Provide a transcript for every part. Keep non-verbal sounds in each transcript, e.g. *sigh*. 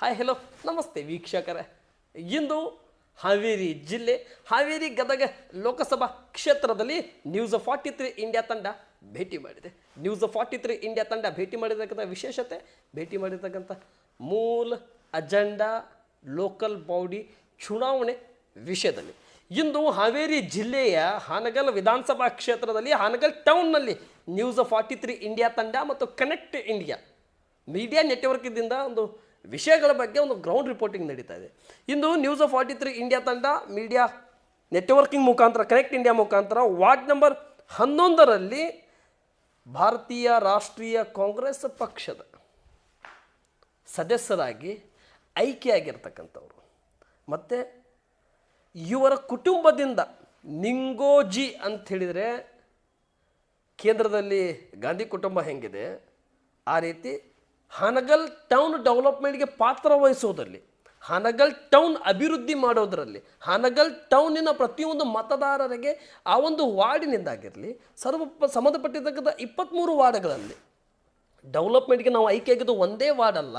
Hi hello ನಮಸ್ತೆ ವೀಕ್ಷಕರೇ. ಇಂದು ಹಾವೇರಿ ಜಿಲ್ಲೆ, ಹಾವೇರಿ ಗದಗ ಲೋಕಸಭಾ ಕ್ಷೇತ್ರದಲ್ಲಿ ನ್ಯೂಸ್ ಫಾರ್ಟಿ ತ್ರೀ ಇಂಡಿಯಾ ತಂಡ ಭೇಟಿ ಮಾಡಿದೆ. ನ್ಯೂಸ್ ಫಾರ್ಟಿ ತ್ರೀ ಇಂಡಿಯಾ ತಂಡ ಭೇಟಿ ಮಾಡಿರ್ತಕ್ಕಂಥ ವಿಶೇಷತೆ, ಭೇಟಿ ಮಾಡಿರ್ತಕ್ಕಂಥ ಮೂಲ ಅಜೆಂಡಾ ಲೋಕಲ್ ಬಾಡಿ ಚುನಾವಣೆ ವಿಷಯದಲ್ಲಿ. ಇಂದು ಹಾವೇರಿ ಜಿಲ್ಲೆಯ ಹಾನಗಲ್ ವಿಧಾನಸಭಾ ಕ್ಷೇತ್ರದಲ್ಲಿ, ಹಾನಗಲ್ ಟೌನ್ನಲ್ಲಿ ನ್ಯೂಸ್ ಫಾರ್ಟಿ ತ್ರೀ ಇಂಡಿಯಾ ತಂಡ ಮತ್ತು ಕನೆಕ್ಟ್ ಇಂಡಿಯಾ ಮೀಡಿಯಾ ನೆಟ್ವರ್ಕಿಂದ ಒಂದು ವಿಷಯಗಳ ಬಗ್ಗೆ ಒಂದು ಗ್ರೌಂಡ್ ರಿಪೋರ್ಟಿಂಗ್ ನಡೀತಾ ಇದೆ. ಇಂದು news of forty three India ತಂಡ ಮೀಡಿಯಾ ನೆಟ್ವರ್ಕಿಂಗ್ ಮುಖಾಂತರ ಕನೆಕ್ಟ್ ಇಂಡಿಯಾ ಮುಖಾಂತರ ವಾರ್ಡ್ ನಂಬರ್ ಹನ್ನೊಂದರಲ್ಲಿ ಭಾರತೀಯ ರಾಷ್ಟ್ರೀಯ ಕಾಂಗ್ರೆಸ್ ಪಕ್ಷದ ಸದಸ್ಯರಾಗಿ ಆಯ್ಕೆಯಾಗಿರ್ತಕ್ಕಂಥವ್ರು. ಮತ್ತು ಇವರ ಕುಟುಂಬದಿಂದ ನಿಂಗೋಜಿ ಅಂತ ಹೇಳಿದರೆ ಕೇಂದ್ರದಲ್ಲಿ ಗಾಂಧಿ ಕುಟುಂಬ ಹೆಂಗಿದೆ, ಆ ರೀತಿ ಹಾನಗಲ್ ಟೌನ್ ಡೆವಲಪ್ಮೆಂಟ್ಗೆ ಪಾತ್ರ ವಹಿಸೋದ್ರಲ್ಲಿ, ಹಾನಗಲ್ ಟೌನ್ ಅಭಿವೃದ್ಧಿ ಮಾಡೋದರಲ್ಲಿ, ಹಾನಗಲ್ ಟೌನಿನ ಪ್ರತಿಯೊಂದು ಮತದಾರರಿಗೆ ಆ ಒಂದು ವಾರ್ಡಿನಿಂದಾಗಿರಲಿ, ಸರ್ವ ಸಂಬಂಧಪಟ್ಟಿರ್ತಕ್ಕಂಥ ಇಪ್ಪತ್ತ್ಮೂರು ವಾರ್ಡ್ಗಳಲ್ಲಿ ಡೆವಲಪ್ಮೆಂಟ್ಗೆ ನಾವು ಆಯ್ಕೆಯಾಗಿದ್ದು ಒಂದೇ ವಾರ್ಡ್ ಅಲ್ಲ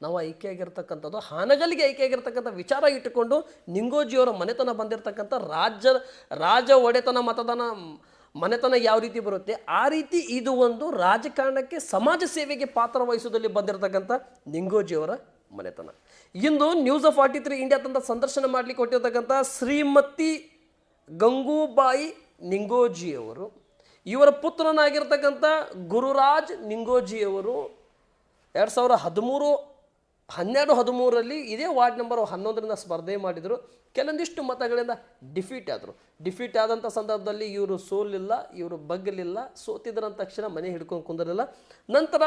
ನಾವು ಆಯ್ಕೆಯಾಗಿರ್ತಕ್ಕಂಥದ್ದು ಹಾನಗಲ್ಗೆ ಆಯ್ಕೆಯಾಗಿರ್ತಕ್ಕಂಥ ವಿಚಾರ ಇಟ್ಟುಕೊಂಡು ನಿಂಗೋಜಿಯವರ ಮನೆತನ ಬಂದಿರತಕ್ಕಂಥ ರಾಜ್ಯ ರಾಜ ಒಡೆತನ ಮತದಾನ ಮನೆತನ ಯಾವ ರೀತಿ ಬರುತ್ತೆ? ಆ ರೀತಿ ಇದು ಒಂದು ರಾಜಕಾರಣಕ್ಕೆ ಸಮಾಜ ಸೇವೆಗೆ ಪಾತ್ರ ವಹಿಸೋದಲ್ಲಿ ಬಂದಿರತಕ್ಕಂಥ ನಿಂಗೋಜಿಯವರ ಮನೆತನ. ಇಂದು news of forty three India ತಂದ ಸಂದರ್ಶನ ಮಾಡಲಿಕ್ಕೆ ಕೊಟ್ಟಿರತಕ್ಕಂಥ ಶ್ರೀಮತಿ ಗಂಗೂಬಾಯಿ ನಿಂಗೋಜಿಯವರು ಇವರ ಪುತ್ರನಾಗಿರ್ತಕ್ಕಂಥ ಗುರುರಾಜ್ ನಿಂಗೋಜಿಯವರು ಎರಡು ಸಾವಿರ ಹದಿಮೂರು ಹನ್ನೆರಡು ಹದಿಮೂರರಲ್ಲಿ ಇದೇ ವಾರ್ಡ್ ನಂಬರ್ ಹನ್ನೊಂದರಿಂದ ಸ್ಪರ್ಧೆ ಮಾಡಿದರು. ಕೆಲವೊಂದಿಷ್ಟು ಮತಗಳಿಂದ ಡಿಫೀಟ್ ಆದರು. ಡಿಫೀಟ್ ಆದಂಥ ಸಂದರ್ಭದಲ್ಲಿ ಇವರು ಸೋಲಿಲ್ಲ, ಇವರು ಬಗ್ಗಲಿಲ್ಲ ಸೋತಿದ್ರಂದ ತಕ್ಷಣ ಮನೆ ಹಿಡ್ಕೊಂಡು ಕುಂದಿರಲಿಲ್ಲ. ನಂತರ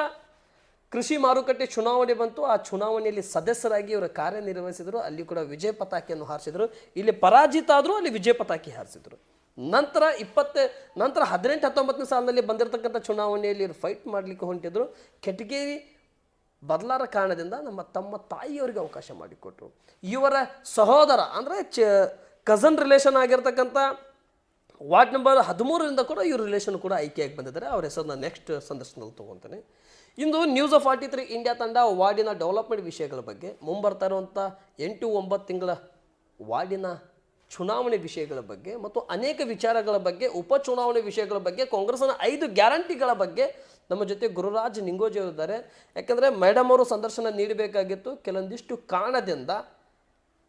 ಕೃಷಿ ಮಾರುಕಟ್ಟೆ ಚುನಾವಣೆ ಬಂತು. ಆ ಚುನಾವಣೆಯಲ್ಲಿ ಸದಸ್ಯರಾಗಿ ಇವರು ಕಾರ್ಯನಿರ್ವಹಿಸಿದರು. ಅಲ್ಲಿ ಕೂಡ ವಿಜಯ ಪತಾಕಿಯನ್ನು ಹಾರಿಸಿದರು. ಇಲ್ಲಿ ಪರಾಜಿತ ಆದರೂ ಅಲ್ಲಿ ವಿಜಯ ಪತಾಕಿ ಹಾರಿಸಿದರು. ನಂತರ ಇಪ್ಪತ್ತ, ನಂತರ ಹದಿನೆಂಟು, ಹತ್ತೊಂಬತ್ತನೇ ಸಾಲಿನಲ್ಲಿ ಬಂದಿರತಕ್ಕಂಥ ಚುನಾವಣೆಯಲ್ಲಿ ಇವರು ಫೈಟ್ ಮಾಡಲಿಕ್ಕೆ ಹೊಂಟಿದ್ರು. ಕೆಟಗೇರಿ ಬದಲಾರ ಕಾರಣದಿಂದ ನಮ್ಮ ತಮ್ಮ ತಾಯಿಯವರಿಗೆ ಅವಕಾಶ ಮಾಡಿಕೊಟ್ರು. ಇವರ ಸಹೋದರ, ಅಂದರೆ ಚ ಕಸನ್ ರಿಲೇಷನ್ ಆಗಿರ್ತಕ್ಕಂಥ ವಾರ್ಡ್ ನಂಬರ್ ಹದಿಮೂರರಿಂದ ಕೂಡ ಇವ್ರ ರಿಲೇಷನ್ ಕೂಡ ಆಯ್ಕೆಯಾಗಿ ಬಂದಿದ್ದಾರೆ. ಅವ್ರ ಹೆಸರನ್ನ ನೆಕ್ಸ್ಟ್ ಸಂದರ್ಶನದಲ್ಲಿ ತೊಗೊತಾನೆ. ಇಂದು news of forty three India ತಂಡ ವಾರ್ಡಿನ ಡೆವಲಪ್ಮೆಂಟ್ ವಿಷಯಗಳ ಬಗ್ಗೆ ಮುಂಬರ್ತಾ ಇರುವಂಥ ಎಂಟು ಒಂಬತ್ತು ತಿಂಗಳ ವಾರ್ಡಿನ ಚುನಾವಣೆ ವಿಷಯಗಳ ಬಗ್ಗೆ ಮತ್ತು ಅನೇಕ ವಿಚಾರಗಳ ಬಗ್ಗೆ, ಉಪಚುನಾವಣೆ ವಿಷಯಗಳ ಬಗ್ಗೆ, ಕಾಂಗ್ರೆಸ್ನ ಐದು ಗ್ಯಾರಂಟಿಗಳ ಬಗ್ಗೆ ನಮ್ಮ ಜೊತೆ ಗುರುರಾಜ್ ನಿಂಗೋಜಿ ಅವರಿದ್ದಾರೆ. ಯಾಕಂದರೆ ಮೇಡಮ್ ಅವರು ಸಂದರ್ಶನ ನೀಡಬೇಕಾಗಿತ್ತು. ಕೆಲವೊಂದಿಷ್ಟು ಕಾರಣದಿಂದ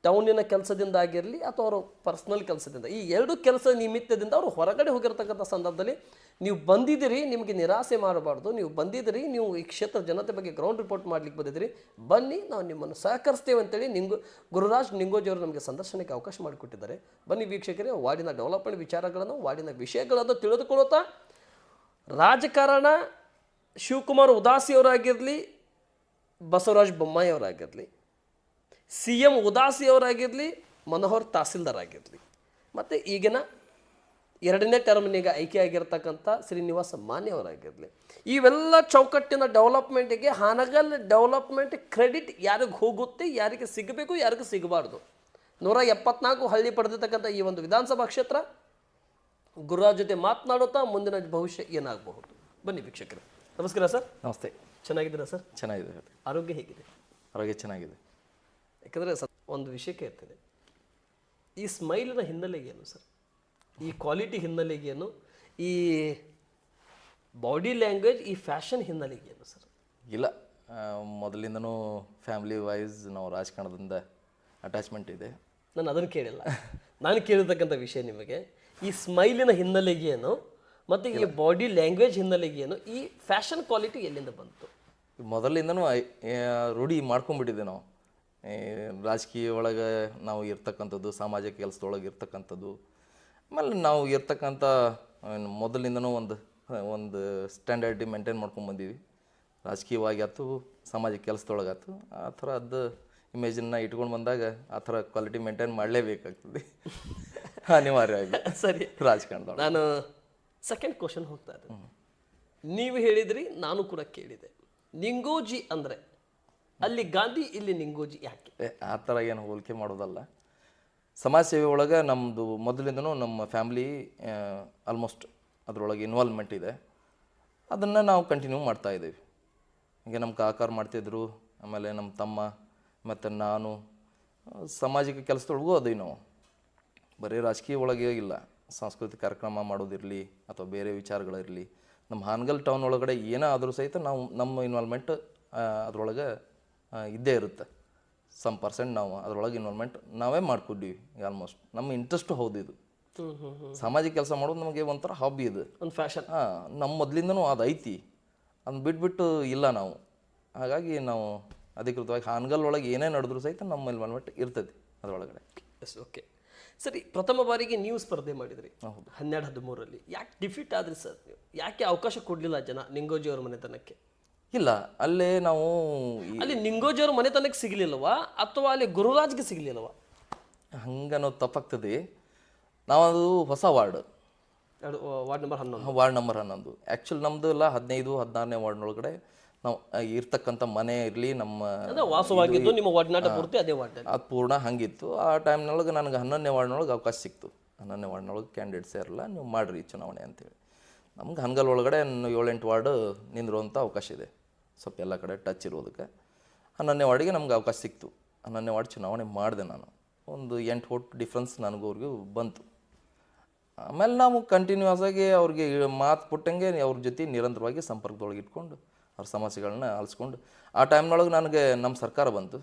ಟೌನಿನ ಕೆಲಸದಿಂದ ಆಗಿರಲಿ ಅಥವಾ ಅವರು ಪರ್ಸ್ನಲ್ ಕೆಲಸದಿಂದ. ಈ ಎರಡು ಕೆಲಸ ನಿಮಿತ್ತದಿಂದ ಅವರು ಹೊರಗಡೆ ಹೋಗಿರ್ತಕ್ಕಂಥ ಸಂದರ್ಭದಲ್ಲಿ ನೀವು ಬಂದಿದ್ದೀರಿ, ನಿಮಗೆ ನಿರಾಸೆ ಮಾಡಬಾರ್ದು. ನೀವು ಬಂದಿದ್ದೀರಿ, ನೀವು ಈ ಕ್ಷೇತ್ರ ಜನತೆ ಬಗ್ಗೆ ಗ್ರೌಂಡ್ ರಿಪೋರ್ಟ್ ಮಾಡಲಿಕ್ಕೆ ಬಂದಿದ್ದೀರಿ. ಬನ್ನಿ, ನಾವು ನಿಮ್ಮನ್ನು ಸಹಕರಿಸ್ತೇವೆ ಅಂತೇಳಿ ನಿಂಗು, ಗುರುರಾಜ್ ನಿಂಗೋಜಿ ಅವರು ನಮಗೆ ಸಂದರ್ಶನಕ್ಕೆ ಅವಕಾಶ ಮಾಡಿಕೊಟ್ಟಿದ್ದಾರೆ. ಬನ್ನಿ ವೀಕ್ಷಕರೇ, ವಾರ್ಡಿನ ಡೆವಲಪ್ಮೆಂಟ್ ವಿಚಾರಗಳನ್ನು, ವಾರ್ಡಿನ ವಿಷಯಗಳನ್ನು ತಿಳಿದುಕೊಳ್ಳುತ್ತಾ. ರಾಜಕಾರಣ ಶಿವಕುಮಾರ್ ಉದಾಸಿಯವರಾಗಿರಲಿ, ಬಸವರಾಜ್ ಬೊಮ್ಮಾಯಿಯವರಾಗಿರಲಿ ಸಿ ಎಂ ಉದಾಸಿಯವರಾಗಿರಲಿ ಮನೋಹರ್ ತಹಸೀಲ್ದಾರ್ ಆಗಿರಲಿ. ಮತ್ತು ಈಗಿನ ಎರಡನೇ ಟರ್ಮ್ನಿಗೆ ಆಯ್ಕೆಯಾಗಿರ್ತಕ್ಕಂಥ ಶ್ರೀನಿವಾಸ ಮಾನ್ಯವರಾಗಿರಲಿ ಇವೆಲ್ಲ ಚೌಕಟ್ಟಿನ ಡೆವಲಪ್ಮೆಂಟಿಗೆ ಹಾನಗಲ್ ಡೆವಲಪ್ಮೆಂಟ್ ಕ್ರೆಡಿಟ್ ಯಾರಿಗೆ ಹೋಗುತ್ತೆ, ಯಾರಿಗೆ ಸಿಗಬೇಕು, ಯಾರಿಗೂ ಸಿಗಬಾರ್ದು. ನೂರ ಎಪ್ಪತ್ನಾಲ್ಕು ಹಳ್ಳಿ ಪಡೆದಿರ್ತಕ್ಕಂಥ ಈ ಒಂದು ವಿಧಾನಸಭಾ ಕ್ಷೇತ್ರ ಗುರುರಾಜ್ ಜೊತೆ ಮಾತನಾಡುತ್ತಾ ಮುಂದಿನ ಭವಿಷ್ಯ ಏನಾಗಬಹುದು? ಬನ್ನಿ ವೀಕ್ಷಕರು. ನಮಸ್ಕಾರ ಸರ್. ನಮಸ್ತೆ. ಚೆನ್ನಾಗಿದ್ದೀರಾ ಸರ್? ಚೆನ್ನಾಗಿದೆ ಆರೋಗ್ಯ ಹೇಗಿದೆ? ಆರೋಗ್ಯ ಚೆನ್ನಾಗಿದೆ. ಯಾಕಂದರೆ ಸರ್ ಒಂದು ವಿಷಯಕ್ಕೆ ಇರ್ತದೆ ಈ ಸ್ಮೈಲಿನ ಹಿನ್ನೆಲೆಗೇನು ಸರ್ ಈ ಕ್ವಾಲಿಟಿ ಹಿನ್ನೆಲೆಗೇನು ಈ ಬಾಡಿ ಲ್ಯಾಂಗ್ವೇಜ್ ಈ ಫ್ಯಾಷನ್ ಹಿನ್ನೆಲೆಗೇನು ಸರ್. ಇಲ್ಲ ಮೊದಲಿಂದನೂ ಫ್ಯಾಮಿಲಿ ವೈಸ್ ನಾವು ರಾಜಕಾರಣದಿಂದ ಅಟ್ಯಾಚ್ಮೆಂಟ್ ಇದೆ. ನಾನು ಅದನ್ನು ಕೇಳಿಲ್ಲ. ನಾನು ಕೇಳಿರ್ತಕ್ಕಂಥ ವಿಷಯ ನಿಮಗೆ ಈ ಸ್ಮೈಲಿನ ಹಿನ್ನೆಲೆಗೆ ಏನು ಮತ್ತು ಈ ಬಾಡಿ ಲ್ಯಾಂಗ್ವೇಜ್ ಹಿನ್ನೆಲೆಗೆ ಏನು ಈ ಫ್ಯಾಷನ್ ಕ್ವಾಲಿಟಿ ಎಲ್ಲಿಂದ ಬಂತು? ಮೊದಲಿಂದನೂ ರೂಢಿ ಮಾಡ್ಕೊಂಡ್ಬಿಟ್ಟಿದ್ದೆ ನಾವು. ರಾಜಕೀಯ ಒಳಗೆ ನಾವು ಇರ್ತಕ್ಕಂಥದ್ದು ಸಾಮಾಜಿಕ ಕೆಲಸದೊಳಗೆ ಇರ್ತಕ್ಕಂಥದ್ದು. ಆಮೇಲೆ ನಾವು ಇರ್ತಕ್ಕಂಥ ಮೊದಲಿಂದನೂ ಒಂದು ಒಂದು ಸ್ಟ್ಯಾಂಡರ್ಡ್ ಮೇಂಟೈನ್ ಮಾಡ್ಕೊಂಡು ಬಂದೀವಿ ರಾಜಕೀಯವಾಗಿ ಆಯ್ತು ಸಾಮಾಜಿಕ ಕೆಲಸದೊಳಗಾಯ್ತು ಆ ಥರ ಅದು ಇಮೇಜನ್ನ ಇಟ್ಕೊಂಡು ಬಂದಾಗ ಆ ಥರ ಕ್ವಾಲಿಟಿ ಮೇಂಟೈನ್ ಮಾಡಲೇಬೇಕಾಗ್ತದೆ. *laughs* ಅನಿವಾರ್ಯವಾಗಿ ಸರಿ. ರಾಜಕಾರಣದೊಳಗೆ. ನಾನು ಸೆಕೆಂಡ್ ಕ್ವಶನ್ ಹೋಗ್ತಾ ಇದೆ. ನೀವು ಹೇಳಿದ್ರಿ, ನಾನು ಕೂಡ ಕೇಳಿದೆ. ನಿಂಗೋಜಿ ಅಂದರೆ, ಅಲ್ಲಿ ಗಾಂಧಿ, ಇಲ್ಲಿ ನಿಂಗೋಜಿ ಯಾಕೆ? ಆ ಥರ ಏನು ಹೋಲಿಕೆ ಮಾಡೋದಲ್ಲ. ಸಮಾಜ ಸೇವೆ ಒಳಗೆ ನಮ್ಮದು ಮೊದಲಿಂದನೂ ನಮ್ಮ ಫ್ಯಾಮಿಲಿ ಆಲ್ಮೋಸ್ಟ್ ಅದರೊಳಗೆ ಇನ್ವಾಲ್ವ್ಮೆಂಟ್ ಇದೆ. ಅದನ್ನು ನಾವು ಕಂಟಿನ್ಯೂ ಮಾಡ್ತಾ ಇದ್ದೀವಿ. ಹೀಗೆ ನಮ್ಮ ಕಾಕಾರ ಮಾಡ್ತಿದ್ರು ಆಮೇಲೆ ನಮ್ಮ ತಮ್ಮ, ಮತ್ತು ನಾನು ಸಾಮಾಜಿಕ ಕೆಲಸದೊಳಗೂ ಅದೀವಿ ನಾವು. ಬರೀ ರಾಜಕೀಯ ಒಳಗೆ ಇಲ್ಲ. ಸಾಂಸ್ಕೃತಿಕ ಕಾರ್ಯಕ್ರಮ ಮಾಡೋದಿರಲಿ ಅಥವಾ ಬೇರೆ ವಿಚಾರಗಳಿರಲಿ ನಮ್ಮ ಹಾನಗಲ್ ಟೌನ್ ಒಳಗಡೆ ಏನೇ ಆದರೂ ಸಹಿತ ನಾವು ನಮ್ಮ ಇನ್ವಾಲ್ವ್ಮೆಂಟ್ ಅದರೊಳಗೆ ಇದ್ದೇ ಇರುತ್ತೆ. ಸಮ್ ಪರ್ಸೆಂಟ್ ನಾವು ಅದರೊಳಗೆ ಇನ್ವಾಲ್ವ್ಮೆಂಟ್ ನಾವೇ ಮಾಡ್ಕೊಂಡಿವಿ ಆಲ್ಮೋಸ್ಟ್ ನಮ್ಮ ಇಂಟ್ರೆಸ್ಟು ಹೌದು ಇದು. ಸಾಮಾಜಿಕ ಕೆಲಸ ಮಾಡೋದು ನಮಗೆ ಒಂಥರ ಹಾಬಿ ಇದು. ಒಂದು ಫ್ಯಾಷನ್ ಹಾಂ ನಮ್ಮ ಮೊದಲಿಂದನೂ ಅದು ಐತಿ. ಅದನ್ನ ಬಿಟ್ಬಿಟ್ಟು ಇಲ್ಲ ನಾವು. ಹಾಗಾಗಿ ನಾವು ಅಧಿಕೃತವಾಗಿ ಹಾನಗಲ್ ಒಳಗೆ ಏನೇ ನಡೆದ್ರು ಸಹಿತ ನಮ್ಮ ಇನ್ವಾಲ್ವ್ಮೆಂಟ್ ಇರ್ತದೆ ಅದರೊಳಗಡೆ. ಎಸ್ ಓಕೆ ಸರಿ ಪ್ರಥಮ ಬಾರಿಗೆ ನೀವು ಸ್ಪರ್ಧೆ ಮಾಡಿದ್ರಿ. ಹನ್ನೆರಡು ಹದಿಮೂರಲ್ಲಿ ಯಾಕೆ ಡಿಫೀಟ್ ಆದ್ರಿ ಸರ್? ನೀವು ಯಾಕೆ ಅವಕಾಶ ಕೊಡಲಿಲ್ಲ ಜನ ನಿಂಗೋಜಿ ಅವ್ರ ಮನೆತನಕ್ಕೆ? ಇಲ್ಲ ಅಲ್ಲೇ ನಾವು ಅಲ್ಲಿ ನಿಂಗೋಜಿ ಅವ್ರ ಮನೆತನಕ್ಕೆ ಸಿಗ್ಲಿಲ್ಲವಾ? ಅಥವಾ ಅಲ್ಲಿ ಗುರುರಾಜ್ಗೆ ಸಿಗ್ಲಿಲ್ಲವಾ? ಹಂಗೆ ನಾವು ತಪ್ಪಾಗ್ತದೆ. ನಾವದು ಹೊಸ ವಾರ್ಡ್. ಎರಡು ವಾರ್ಡ್ ನಂಬರ್ ಹನ್ನೊಂದು. ವಾರ್ಡ್ ನಂಬರ್ ಹನ್ನೊಂದು. ಆ್ಯಕ್ಚುಲಿ ನಮ್ಮದು ಎಲ್ಲ ಹದಿನೈದು ಹದಿನಾರನೇ ವಾರ್ಡ್ನೊಳಗಡೆ ನಾವು ಇರ್ತಕ್ಕಂಥ ಮನೆ ಇರಲಿ ನಮ್ಮ ವಾಸವಾಗಿದ್ದು ನಿಮ್ಮ ಒಡನಾಟ ಪೂರ್ತಿ ಅದೇ ವಾರ್ಡ್ ಅದು ಪೂರ್ಣ ಹಂಗಿತ್ತು. ಆ ಟೈಮ್ನೊಳಗೆ ನನಗೆ ಹನ್ನೊಂದನೇ ವಾರ್ಡ್ನೊಳಗೆ ಅವಕಾಶ ಸಿಕ್ತು. ಹನ್ನೊಂದನೇ ವಾರ್ಡ್ನೊಳಗೆ ಕ್ಯಾಂಡಿಡೇಟ್ಸ್ ಇರಲ್ಲ ನೀವು ಮಾಡಿರಿ ಚುನಾವಣೆ ಅಂತೇಳಿ. ನಮ್ಗೆ ಹಂಗಲ್ ಒಳಗಡೆ ಇನ್ನು ಏಳೆಂಟು ವಾರ್ಡ್ ನಿಂದಿರುವಂಥ ಅವಕಾಶ ಇದೆ. ಸ್ವಲ್ಪ ಎಲ್ಲ ಕಡೆ ಟಚ್ ಇರೋದಕ್ಕೆ. ಹನ್ನೊಂದನೇ ವಾರ್ಡಿಗೆ ನಮ್ಗೆ ಅವಕಾಶ ಸಿಕ್ತು. ಹನ್ನೊಂದನೇ ವಾರ್ಡ್ ಚುನಾವಣೆ ಮಾಡಿದೆ ನಾನು. ಒಂದು ಎಂಟು ಓಟ್ ಡಿಫ್ರೆನ್ಸ್ ನನಗೂ ಅವ್ರಿಗೂ ಬಂತು. ಆಮೇಲೆ ನಾವು ಕಂಟಿನ್ಯೂಸ್ ಆಗಿ ಅವ್ರಿಗೆ ಮಾತು ಕೊಟ್ಟಂಗೆ ಅವ್ರ ಜೊತೆ ನಿರಂತರವಾಗಿ ಸಂಪರ್ಕದೊಳಗೆ ಇಟ್ಕೊಂಡು ಅವ್ರ ಸಮಸ್ಯೆಗಳನ್ನ ಆಲಿಸ್ಕೊಂಡು ಆ ಟೈಮ್ನೊಳಗೆ ನನಗೆ ನಮ್ಮ ಸರ್ಕಾರ ಬಂತು.